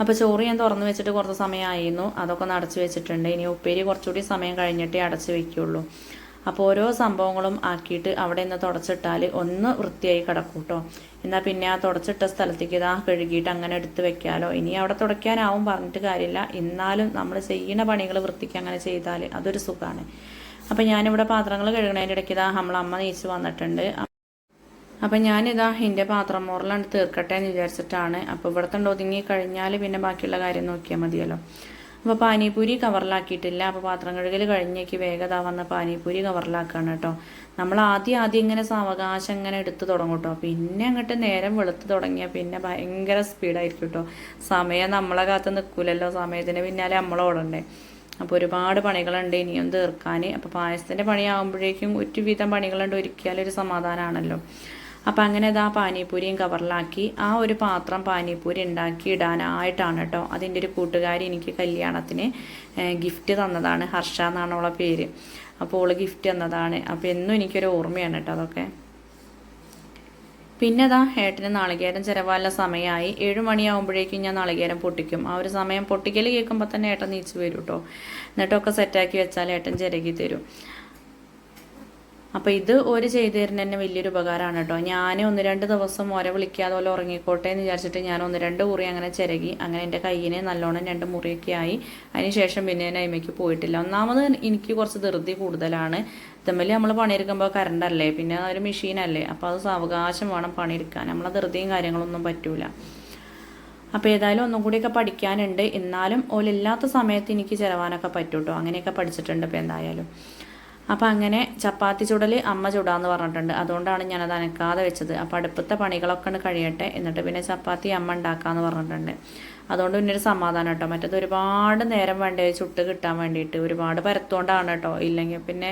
അപ്പോൾ ചോറ് ഞാൻ തുറന്നു വെച്ചിട്ട് കുറച്ച് സമയമായിരുന്നു. അതൊക്കെ ഒന്ന് അടച്ചു വെച്ചിട്ടുണ്ട്. ഇനി ഉപ്പേരി കുറച്ചുകൂടി സമയം കഴിഞ്ഞിട്ടേ അടച്ചു വെക്കുള്ളൂ അപ്പോൾ ഓരോ സംഭവങ്ങളും ആക്കിയിട്ട് അവിടെ നിന്ന് തുടച്ചിട്ടാൽ ഒന്ന് വൃത്തിയായി കിടക്കും കേട്ടോ എന്നാൽ പിന്നെ ആ തുടച്ചിട്ട സ്ഥലത്തേക്ക് ഇതാ കഴുകിയിട്ട് അങ്ങനെ എടുത്തു വെക്കാലോ. ഇനി അവിടെ തുടയ്ക്കാനാവും പറഞ്ഞിട്ട് കാര്യമില്ല. എന്നാലും നമ്മൾ ചെയ്യുന്ന പണികൾ വൃത്തിക്ക് അങ്ങനെ ചെയ്താൽ അതൊരു സുഖമാണ് അപ്പോൾ ഞാനിവിടെ പാത്രങ്ങൾ കഴുകണതിന്റെ ഇടയ്ക്ക് ഇതാ നമ്മളെ അമ്മ നീച്ച് വന്നിട്ടുണ്ട്. അപ്പം ഞാനിതാ എന്റെ പാത്രം മോറിലാണ് തീർക്കട്ടെ എന്ന് വിചാരിച്ചിട്ടാണ്. അപ്പോൾ ഇവിടുത്തെ ഒതുങ്ങി കഴിഞ്ഞാൽ പിന്നെ ബാക്കിയുള്ള കാര്യം നോക്കിയാൽ മതിയല്ലോ. അപ്പോൾ പാനിപൂരി കവറിലാക്കിയിട്ടില്ല. അപ്പോൾ പാത്രം കഴുകൽ കഴിഞ്ഞേക്ക് വേഗത വന്ന പാനിപൂരി കവറിലാക്കുകയാണ് കേട്ടോ. നമ്മൾ ആദ്യം ആദ്യം ഇങ്ങനെ സാവകാശം ഇങ്ങനെ എടുത്ത് തുടങ്ങും കേട്ടോ. പിന്നെ അങ്ങോട്ട് നേരം വെളുത്ത് തുടങ്ങിയാൽ പിന്നെ ഭയങ്കര സ്പീഡായിരിക്കും കേട്ടോ. സമയം നമ്മളെ കാത്ത് നിൽക്കൂലല്ലോ സമയത്തിന് പിന്നാലെ നമ്മളോടണ്ടേ അപ്പോൾ ഒരുപാട് പണികളുണ്ട്. ഇനിയും തീർക്കാൻ. അപ്പോൾ പായസത്തിന്റെ പണിയാകുമ്പോഴേക്കും ഒരുവിധം പണികളുണ്ട്. ഒരുക്കിയാലൊരു സമാധാനമാണല്ലോ അപ്പം അങ്ങനെ ഇതാ പാനിപ്പൂരിയും കവറിലാക്കി ആ ഒരു പാത്രം പാനിപ്പൂരി ഉണ്ടാക്കി ഇടാനായിട്ടാണ് കേട്ടോ. അതിന്റെ ഒരു കൂട്ടുകാരി എനിക്ക് കല്യാണത്തിന് ഗിഫ്റ്റ് തന്നതാണ്. ഹർഷ എന്നാണ് അവളെ പേര്. അപ്പോൾ ഓൾ ഗിഫ്റ്റ് തന്നതാണ്. അപ്പോൾ എന്നും എനിക്കൊരു ഓർമ്മയാണ് കേട്ടോ അതൊക്കെ. പിന്നെ അതാ ഏട്ടന് നാളികേരം ചിലവാനുള്ള സമയമായി. ഏഴ് മണിയാകുമ്പോഴേക്കും ഞാൻ നാളികേരം പൊട്ടിക്കും. ആ ഒരു സമയം പൊട്ടിക്കൽ കേൾക്കുമ്പോൾ തന്നെ ഏട്ടൻ നീച്ച് വരും കേട്ടോ. എന്നിട്ടൊക്കെ സെറ്റാക്കി വെച്ചാൽ ഏട്ടൻ ചിരകി തരും. അപ്പോൾ ഇത് ഒരു ചെയ്തു തരുന്ന തന്നെ വലിയൊരു ഉപകാരമാണ് കേട്ടോ. ഞാൻ ഒന്ന് രണ്ട് ദിവസം ഒര വിളിക്കാതെ പോലെ ഉറങ്ങിക്കോട്ടെ എന്ന് വിചാരിച്ചിട്ട് ഞാൻ ഒന്ന് രണ്ട് മുറി അങ്ങനെ ചിരകി അങ്ങനെ എന്റെ കയ്യിനെ നല്ലോണം രണ്ട് മുറിയൊക്കെ ആയി. അതിന് ശേഷം പിന്നെ ഞാൻ അയിമയ്ക്ക് പോയിട്ടില്ല. ഒന്നാമത് എനിക്ക് കുറച്ച് ധൃതി കൂടുതലാണ്. തമ്മിൽ നമ്മൾ പണിയെടുക്കുമ്പോൾ കറണ്ടല്ലേ പിന്നെ ഒരു മെഷീനല്ലേ അപ്പോൾ അത് സാവകാശം വേണം പണിയെടുക്കാൻ. നമ്മളെ ധൃതിയും കാര്യങ്ങളൊന്നും പറ്റൂല. അപ്പോൾ ഏതായാലും ഒന്നും കൂടിയൊക്കെ പഠിക്കാനുണ്ട്. എന്നാലും ഓലില്ലാത്ത സമയത്ത് എനിക്ക് ചിലവാനൊക്കെ പറ്റൂട്ടോ. അങ്ങനെയൊക്കെ പഠിച്ചിട്ടുണ്ട് ഇപ്പോൾ എന്തായാലും. അപ്പോൾ അങ്ങനെ ചപ്പാത്തി ചുടൽ അമ്മ ചുടാന്ന് പറഞ്ഞിട്ടുണ്ട്. അതുകൊണ്ടാണ് ഞാനത് അനക്കാതെ വെച്ചത്. അപ്പോൾ അടുപ്പത്തെ പണികളൊക്കെ ഒന്ന് കഴിയട്ടെ. എന്നിട്ട് പിന്നെ ചപ്പാത്തി അമ്മ ഉണ്ടാക്കാമെന്ന് പറഞ്ഞിട്ടുണ്ട്. അതുകൊണ്ട് പിന്നെ ഒരു സമാധാനം കേട്ടോ. മറ്റത് ഒരുപാട് നേരം വേണ്ടേ ചുട്ട് കിട്ടാൻ വേണ്ടിയിട്ട്. ഒരുപാട് പരത്തുകൊണ്ടാണ് കേട്ടോ. ഇല്ലെങ്കിൽ പിന്നെ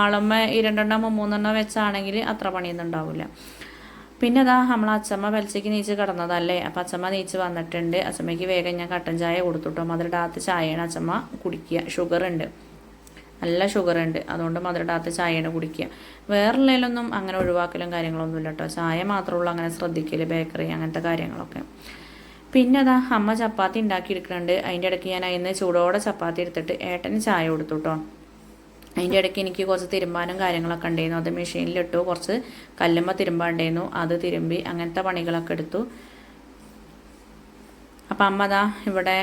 ആളമ്മ ഈ രണ്ടെണ്ണം മൂന്നെണ്ണം വെച്ചാണെങ്കിൽ അത്ര പണിയൊന്നും ഉണ്ടാവില്ല. പിന്നെ അതാ നമ്മൾ അച്ചമ്മ പലിച്ചയ്ക്ക് നീച്ച് കിടന്നതല്ലേ? അപ്പം അച്ചമ്മ നീച്ച് വന്നിട്ടുണ്ട്. അച്ചമ്മയ്ക്ക് വേഗം ഞാൻ കട്ടൻ ചായ കൊടുത്തുട്ടോ മധുരടാത്ത ചായയാണ് അച്ചമ്മ കുടിക്കുക. ഷുഗർ ഉണ്ട് നല്ല ഷുഗർ ഉണ്ട് അതുകൊണ്ട് മധുരടാത്ത ചായയാണ് കുടിക്കുക. വേറെയുള്ളതിലൊന്നും അങ്ങനെ ഒഴിവാക്കലും കാര്യങ്ങളൊന്നുമില്ല കേട്ടോ ചായ മാത്രമുള്ളൂ അങ്ങനെ ശ്രദ്ധിക്കൽ ബേക്കറി അങ്ങനത്തെ കാര്യങ്ങളൊക്കെ. പിന്നെ അതാ അമ്മ ചപ്പാത്തി ഉണ്ടാക്കിയെടുക്കുന്നുണ്ട് അതിന്റെ ഇടയ്ക്ക് ഞാൻ അതിന് ചൂടോടെ ചപ്പാത്തി എടുത്തിട്ട് ഏട്ടന് ചായ കൊടുത്തു കേട്ടോ അതിന്റെ ഇടയ്ക്ക് എനിക്ക് കുറച്ച് തിരുമ്പാനും കാര്യങ്ങളൊക്കെ ഉണ്ടായിരുന്നു അത് മെഷീനിലിട്ടു കുറച്ച് കല്ലുമ്മ തിരുമ്പാണ്ടായിരുന്നു അത് തിരുമ്പി അങ്ങനത്തെ പണികളൊക്കെ എടുത്തു. അപ്പം അമ്മ അതാ ഇവിടെ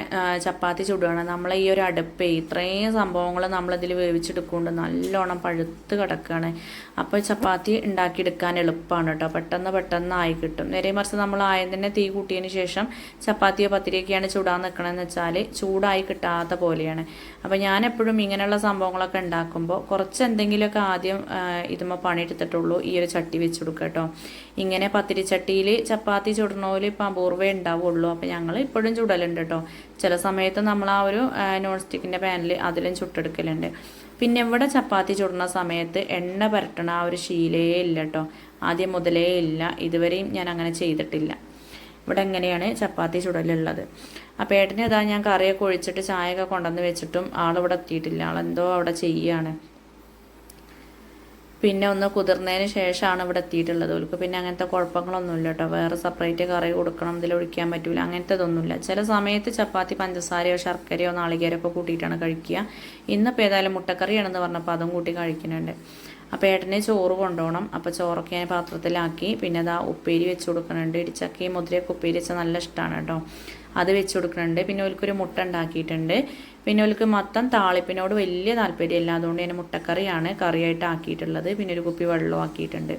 ചപ്പാത്തി ചുടുകയാണ്. നമ്മൾ ഈ ഒരു അടുപ്പ് ഇത്രയും സംഭവങ്ങൾ നമ്മളിതിൽ വേവിച്ചെടുക്കുന്നുണ്ട്. നല്ലോണം പഴുത്ത് കിടക്കുകയാണ്. അപ്പോൾ ചപ്പാത്തി ഉണ്ടാക്കിയെടുക്കാൻ എളുപ്പമാണ് കേട്ടോ. പെട്ടെന്ന് പെട്ടെന്ന് ആയി കിട്ടും. നേരെ മറിച്ച് നമ്മൾ ആയം തന്നെ തീ കൂട്ടിയതിന് ശേഷം ചപ്പാത്തിയോ പത്തിരിയൊക്കെയാണ് ചൂടാൻ നിൽക്കണമെന്ന് വെച്ചാൽ ചൂടായി കിട്ടാത്ത പോലെയാണ്. അപ്പോൾ ഞാൻ എപ്പോഴും ഇങ്ങനെയുള്ള സംഭവങ്ങളൊക്കെ ഉണ്ടാക്കുമ്പോൾ കുറച്ച് എന്തെങ്കിലുമൊക്കെ ആദ്യം ഇതുമ്പോൾ പണിയെടുത്തിട്ടുള്ളൂ. ഈ ഒരു ചട്ടി വെച്ച് കൊടുക്കുക കേട്ടോ. ഇങ്ങനെ പത്തിരിച്ചട്ടിയിൽ ചപ്പാത്തി ചുടണമെങ്കിൽ ഇപ്പം അപൂർവേ ഉണ്ടാവുള്ളൂ. അപ്പോൾ ഞങ്ങൾ ഇപ്പോഴും ചുടലുണ്ട് കേട്ടോ ചില സമയത്ത് നമ്മൾ ആ ഒരു നോൺ സ്റ്റിക്കിന്റെ പാനിൽ അതിലും ചുട്ടെടുക്കലുണ്ട്. പിന്നെ ഇവിടെ ചപ്പാത്തി ചുടുന്ന സമയത്ത് എണ്ണ പരട്ടണ ആ ഒരു ശീലേ ഇല്ല കേട്ടോ ആദ്യം മുതലേ ഇല്ല. ഇതുവരെയും ഞാൻ അങ്ങനെ ചെയ്തിട്ടില്ല. ഇവിടെ എങ്ങനെയാണ് ചപ്പാത്തി ചുടലുള്ളത്? അപ്പോൾ ഏട്ടന് ഇതാ ഞാൻ കറിയൊക്കെ ഒഴിച്ചിട്ട് ചായയൊക്കെ കൊണ്ടുവന്ന് വെച്ചിട്ടും ആളിവിടെ എത്തിയിട്ടില്ല. ആളെന്തോ അവിടെ ചെയ്യുകയാണ് പിന്നെ ഒന്ന് കുതിർന്നതിന് ശേഷമാണ് ഇവിടെ എത്തിയിട്ടുള്ളത്. ഓൽക്ക് പിന്നെ അങ്ങനത്തെ കുഴപ്പങ്ങളൊന്നുമില്ല കേട്ടോ. വേറെ സെപ്പറേറ്റ് കറി കൊടുക്കണം ഇതിൽ ഒഴിക്കാൻ പറ്റില്ല അങ്ങനത്തെ ഇതൊന്നുമില്ല ചില സമയത്ത് ചപ്പാത്തി പഞ്ചസാരയോ ശർക്കരയോ നാളികേരോ ഒക്കെ കൂട്ടിയിട്ടാണ് കഴിക്കുക. ഇന്നിപ്പോൾ ഏതായാലും മുട്ടക്കറിയാണെന്ന് പറഞ്ഞപ്പോൾ അതും കൂട്ടി കഴിക്കുന്നുണ്ട്. അപ്പോൾ ഏട്ടനെ ചോറ് കൊണ്ടുപോകണം. അപ്പോൾ ചോറൊക്കെ ഞാൻ പാത്രത്തിലാക്കി. പിന്നെ അതാ ഉപ്പേരി വെച്ച് കൊടുക്കുന്നുണ്ട്. ഇടിച്ചക്കയും മുദ്രയൊക്കെ ഉപ്പേരി വെച്ചാൽ നല്ല ഇഷ്ടമാണ് കേട്ടോ. അത് വെച്ച് കൊടുക്കുന്നുണ്ട്. പിന്നെ ഓൽക്കൊരു മുട്ട ഉണ്ടാക്കിയിട്ടുണ്ട്. പിന്നെ ഓൽക്ക് മൊത്തം താളിപ്പിനോട് വലിയ താല്പര്യമില്ല അതുകൊണ്ട് തന്നെ മുട്ടക്കറിയാണ് കറിയായിട്ട് ആക്കിയിട്ടുള്ളത്. പിന്നെ ഒരു കുപ്പി വെള്ളവും ആക്കിയിട്ടുണ്ട്.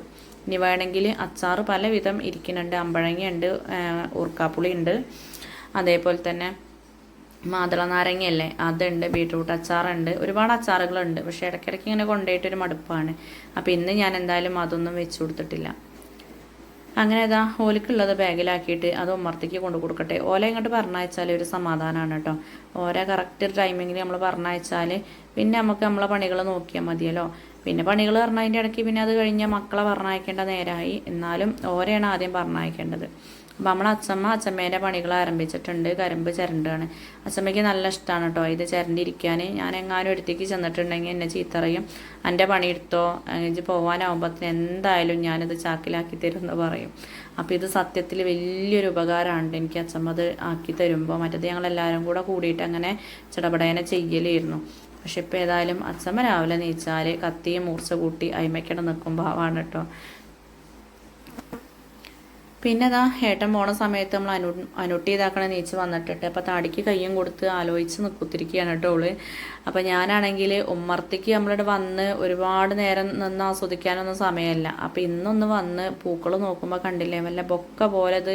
ഇനി വേണമെങ്കിൽ അച്ചാർ പലവിധം ഇരിക്കുന്നുണ്ട്. അമ്പഴങ്ങയുണ്ട് ഊർക്കാപ്പുളി ഉണ്ട് അതേപോലെ തന്നെ മാതള നാരങ്ങയല്ലേ അതുണ്ട് ബീട്രൂട്ട് അച്ചാറുണ്ട്. ഒരുപാട് അച്ചാറുകളുണ്ട്. പക്ഷേ ഇടയ്ക്കിടയ്ക്ക് ഇങ്ങനെ കൊണ്ടുപോയിട്ടൊരു മടുപ്പാണ്. അപ്പോൾ ഇന്ന് ഞാൻ എന്തായാലും അതൊന്നും വെച്ച് കൊടുത്തിട്ടില്ല. അങ്ങനെ ഇതാ ഓലിക്കുള്ളത് ബാഗിലാക്കിയിട്ട് അത് ഉമ്മർത്തേക്ക് കൊണ്ടു കൊടുക്കട്ടെ. ഓല ഇങ്ങോട്ട് പറഞ്ഞയച്ചാൽ ഒരു സമാധാനമാണ് കേട്ടോ. ഓരോ കറക്റ്റ് ടൈമിങ്ങിൽ നമ്മൾ പറഞ്ഞയച്ചാൽ പിന്നെ നമുക്ക് നമ്മളെ പണികൾ നോക്കിയാൽ മതിയല്ലോ. പിന്നെ പണികൾ പറഞ്ഞതിന്റെ ഇടയ്ക്ക് പിന്നെ അത് കഴിഞ്ഞാൽ മക്കളെ പറഞ്ഞയക്കേണ്ട നേരമായി എന്നാലും ഓരെയാണ് ആദ്യം പറഞ്ഞയക്കേണ്ടത്. അപ്പം നമ്മളെ അച്ഛമ്മ അച്ഛമ്മേന്റെ പണികൾ ആരംഭിച്ചിട്ടുണ്ട്. കരിമ്പ് ചിരണ്ടാണ്. അച്ഛമ്മയ്ക്ക് നല്ല ഇഷ്ടമാണ് കേട്ടോ ഇത് ചിരണ്ടിരിക്കാൻ. ഞാൻ എങ്ങാനും എടുത്തേക്ക് ചെന്നിട്ടുണ്ടെങ്കിൽ എന്നെ ചീത്തറയും എന്റെ പണി എടുത്തോ? ഇത് പോകാനാവുമ്പത്തിന് എന്തായാലും ഞാനിത് ചാക്കിലാക്കി തരും എന്ന് പറയും. അപ്പോൾ ഇത് സത്യത്തിൽ വലിയൊരു ഉപകാരമാണ് എനിക്ക് അച്ഛമ്മ അത് ആക്കി തരുമ്പോൾ. മറ്റേത് ഞങ്ങളെല്ലാവരും കൂടെ കൂടിയിട്ട് അങ്ങനെ ചിടപടേനെ ചെയ്യലായിരുന്നു. പക്ഷെ ഇപ്പോൾ ഏതായാലും അച്ഛമ്മ രാവിലെ നീച്ചാൽ കത്തിയും മൂർച്ച കൂട്ടി അയിമയ്ക്കട നിൽക്കുമ്പോൾ ആവാണ് കേട്ടോ പിന്നെ അതാ ഏട്ടൻ പോണ സമയത്ത് നമ്മൾ അനു അനുട്ടി ഇതാക്കണ നീച്ച് വന്നിട്ടുണ്ട് അപ്പോൾ താടിക്ക് കയ്യും കൊടുത്ത് ആലോചിച്ച് നിൽക്കുത്തിരിക്കുകയാണ് കേട്ടോ അവൾ അപ്പോൾ ഞാനാണെങ്കിൽ ഉമ്മർത്തിക്ക് നമ്മളിവിടെ വന്ന് ഒരുപാട് നേരം നിന്ന് ആസ്വദിക്കാനൊന്നും സമയമല്ല. അപ്പോൾ ഇന്നൊന്ന് വന്ന് പൂക്കൾ നോക്കുമ്പോൾ കണ്ടില്ലേ വല്ല ബൊക്ക പോലെ അത്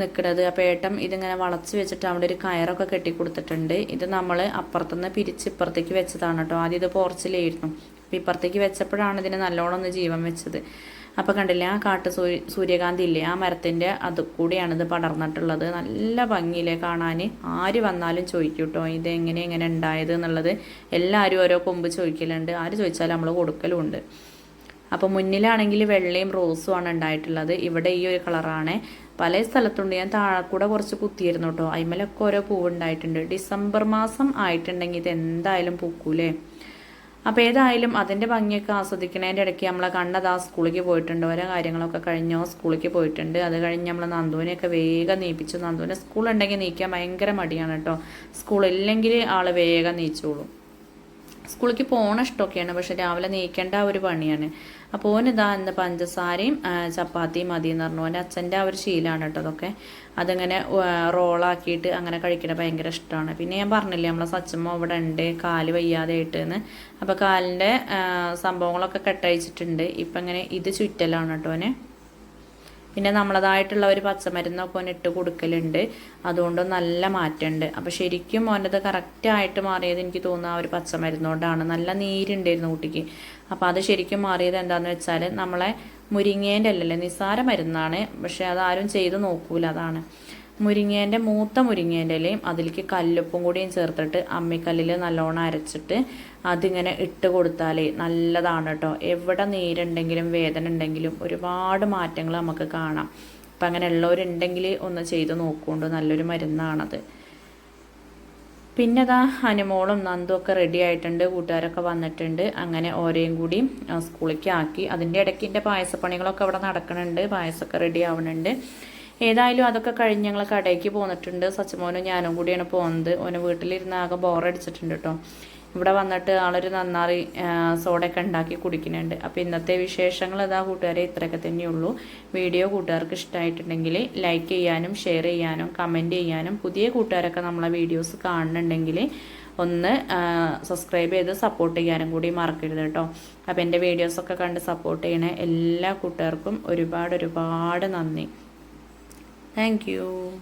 നിൽക്കുന്നത് അപ്പോൾ ഏട്ടൻ ഇതിങ്ങനെ വളച്ച് വെച്ചിട്ട് അവിടെ ഒരു കയറൊക്കെ കെട്ടി കൊടുത്തിട്ടുണ്ട് ഇത് നമ്മൾ അപ്പുറത്തുനിന്ന് പിരിച്ച് ഇപ്പുറത്തേക്ക് വെച്ചതാണ് കേട്ടോ. ആദ്യം ഇത് പോർച്ചിലായിരുന്നു അപ്പോൾ ഇപ്പുറത്തേക്ക് വെച്ചപ്പോഴാണ് ഇതിന് നല്ലോണം ഒന്ന് ജീവൻ വെച്ചത്. അപ്പോൾ കണ്ടില്ലേ ആ കാട്ട് സൂര്യ സൂര്യകാന്തി ഇല്ലേ ആ മരത്തിന്റെ അത് ഇത് പടർന്നിട്ടുള്ളത്. നല്ല ഭംഗിയിലെ കാണാൻ ആര് വന്നാലും ചോദിക്കും കേട്ടോ ഇത് എങ്ങനെ എങ്ങനെ ഉണ്ടായത് എന്നുള്ളത്. എല്ലാവരും ഓരോ കൊമ്പ് ചോദിക്കലുണ്ട്. ആര് ചോദിച്ചാലും നമ്മൾ കൊടുക്കലുമുണ്ട്. അപ്പോൾ മുന്നിലാണെങ്കിൽ വെള്ളയും റോസും ആണ് ഉണ്ടായിട്ടുള്ളത്. ഇവിടെ ഈ ഒരു കളറാണ്. പല സ്ഥലത്തുണ്ട്. ഞാൻ താഴെക്കൂടെ കുറച്ച് കുത്തിയിരുന്നു കേട്ടോ അതിമേലൊക്കെ ഓരോ പൂവ് ഉണ്ടായിട്ടുണ്ട്. ഡിസംബർ മാസം ആയിട്ടുണ്ടെങ്കിൽ ഇത് എന്തായാലും പൂക്കൂലേ? അപ്പോൾ ഏതായാലും അതിന്റെ ഭംഗിയൊക്കെ ആസ്വദിക്കുന്നതിന്റെ ഇടയ്ക്ക് നമ്മളെ കണ്ണത് ആ സ്കൂളിലേക്ക് പോയിട്ടുണ്ട്. ഓരോ കാര്യങ്ങളൊക്കെ കഴിഞ്ഞോ സ്കൂളിലേക്ക് പോയിട്ടുണ്ട്. അത് കഴിഞ്ഞ് നമ്മൾ നന്ദുവിനെയൊക്കെ വേഗം നീപ്പിച്ചു. നന്ദുവിനെ സ്കൂളുണ്ടെങ്കിൽ നീക്കാൻ ഭയങ്കര മടിയാണ് കേട്ടോ. സ്കൂളില്ലെങ്കിൽ ആൾ വേഗം നീച്ചോളും. സ്കൂളിലേക്ക് പോകണ ഇഷ്ടമൊക്കെയാണ്. പക്ഷെ രാവിലെ നീക്കേണ്ട ഒരു പണിയാണ്. അപ്പോൾ ഓനിതാ എന്താ പഞ്ചസാരയും ചപ്പാത്തിയും മതി എന്ന് പറഞ്ഞു. ഓന്റെ അച്ഛന്റെ ആ ഒരു ശീലമാണ് കേട്ടോ അതൊക്കെ. അതങ്ങനെ റോളാക്കിയിട്ട് അങ്ങനെ കഴിക്കണ ഭയങ്കര ഇഷ്ടമാണ് പിന്നെ ഞാൻ പറഞ്ഞില്ലേ നമ്മളെ സച്ചമ്മ ഇവിടെ ഉണ്ട് കാൽ വയ്യാതെ ആയിട്ടെന്ന് അപ്പോൾ കാലിന്റെ സംഭവങ്ങളൊക്കെ കെട്ടഴിച്ചിട്ടുണ്ട്. ഇപ്പം ഇങ്ങനെ ഇത് ചുറ്റലാണ് കേട്ടോ ഓനെ. പിന്നെ നമ്മളതായിട്ടുള്ള ഒരു പച്ചമരുന്നൊക്കെ ഓൻ ഇട്ട് കൊടുക്കലുണ്ട്. അതുകൊണ്ട് നല്ല മാറ്റമുണ്ട്. അപ്പോൾ ശരിക്കും ഓനത് കറക്റ്റായിട്ട് മാറിയത് എനിക്ക് തോന്നുന്നു ആ ഒരു പച്ചമരുന്നുകൊണ്ടാണ് നല്ല നീരുണ്ടായിരുന്നു കുട്ടിക്ക്. അപ്പോൾ അത് ശരിക്കും മാറിയത് എന്താണെന്ന് വെച്ചാൽ നമ്മളെ മുരിങ്ങേന്റെ അല്ലല്ലേ നിസ്സാര മരുന്നാണ്. പക്ഷേ അതാരും ചെയ്ത് നോക്കൂല അതാണ്. മുരിങ്ങേന്റെ മൂത്ത മുരിങ്ങേന്റെ ഇലയും അതിലേക്ക് കല്ലുപ്പും കൂടിയും ചേർത്തിട്ട് അമ്മിക്കല്ലിൽ നല്ലോണം അരച്ചിട്ട് അതിങ്ങനെ ഇട്ട് കൊടുത്താൽ നല്ലതാണ് കേട്ടോ. എവിടെ നീരുണ്ടെങ്കിലും വേദന ഉണ്ടെങ്കിലും ഒരുപാട് മാറ്റങ്ങൾ നമുക്ക് കാണാം. അപ്പം അങ്ങനെ ഉള്ളവരുണ്ടെങ്കിൽ ഒന്ന് ചെയ്ത് നോക്കുകൊണ്ട് നല്ലൊരു മരുന്നാണത്. പിന്നെ അതാ അനുമോളും നന്ദും ഒക്കെ റെഡി ആയിട്ടുണ്ട്. കൂട്ടുകാരൊക്കെ വന്നിട്ടുണ്ട്. അങ്ങനെ ഓരോയും കൂടി സ്കൂളിലേക്ക് ആക്കി. അതിന്റെ ഇടയ്ക്ക് എന്റെ പായസപ്പണികളൊക്കെ അവിടെ നടക്കുന്നുണ്ട് പായസമൊക്കെ റെഡി ആവുന്നുണ്ട് ഏതായാലും അതൊക്കെ കഴിഞ്ഞ് ഞങ്ങൾ കടയ്ക്ക് പോന്നിട്ടുണ്ട്. സച്ചമോനും ഞാനും കൂടിയാണ് പോകുന്നത് ഓന് വീട്ടിലിരുന്ന് ആകെ ബോറടിച്ചിട്ടുണ്ട് കേട്ടോ ഇവിടെ വന്നിട്ട് ആളൊരു നന്നാറി സോഡയൊക്കെ ഉണ്ടാക്കി കുടിക്കുന്നുണ്ട്. അപ്പോൾ ഇന്നത്തെ വിശേഷങ്ങൾ അതാ കൂട്ടുകാരെ ഇത്രയൊക്കെ തന്നെയുള്ളൂ വീഡിയോ കൂട്ടുകാർക്ക് ഇഷ്ടമായിട്ടുണ്ടെങ്കിൽ ലൈക്ക് ചെയ്യാനും ഷെയർ ചെയ്യാനും കമന്റ് ചെയ്യാനും പുതിയ കൂട്ടുകാരൊക്കെ നമ്മളെ വീഡിയോസ് കാണുന്നുണ്ടെങ്കിൽ ഒന്ന് സബ്സ്ക്രൈബ് ചെയ്ത് സപ്പോർട്ട് ചെയ്യാനും കൂടി മറക്കരുത് കേട്ടോ അപ്പോൾ എന്റെ വീഡിയോസൊക്കെ കണ്ട് സപ്പോർട്ട് ചെയ്യണ എല്ലാ കൂട്ടുകാർക്കും ഒരുപാട് ഒരുപാട് നന്ദി. Thank you.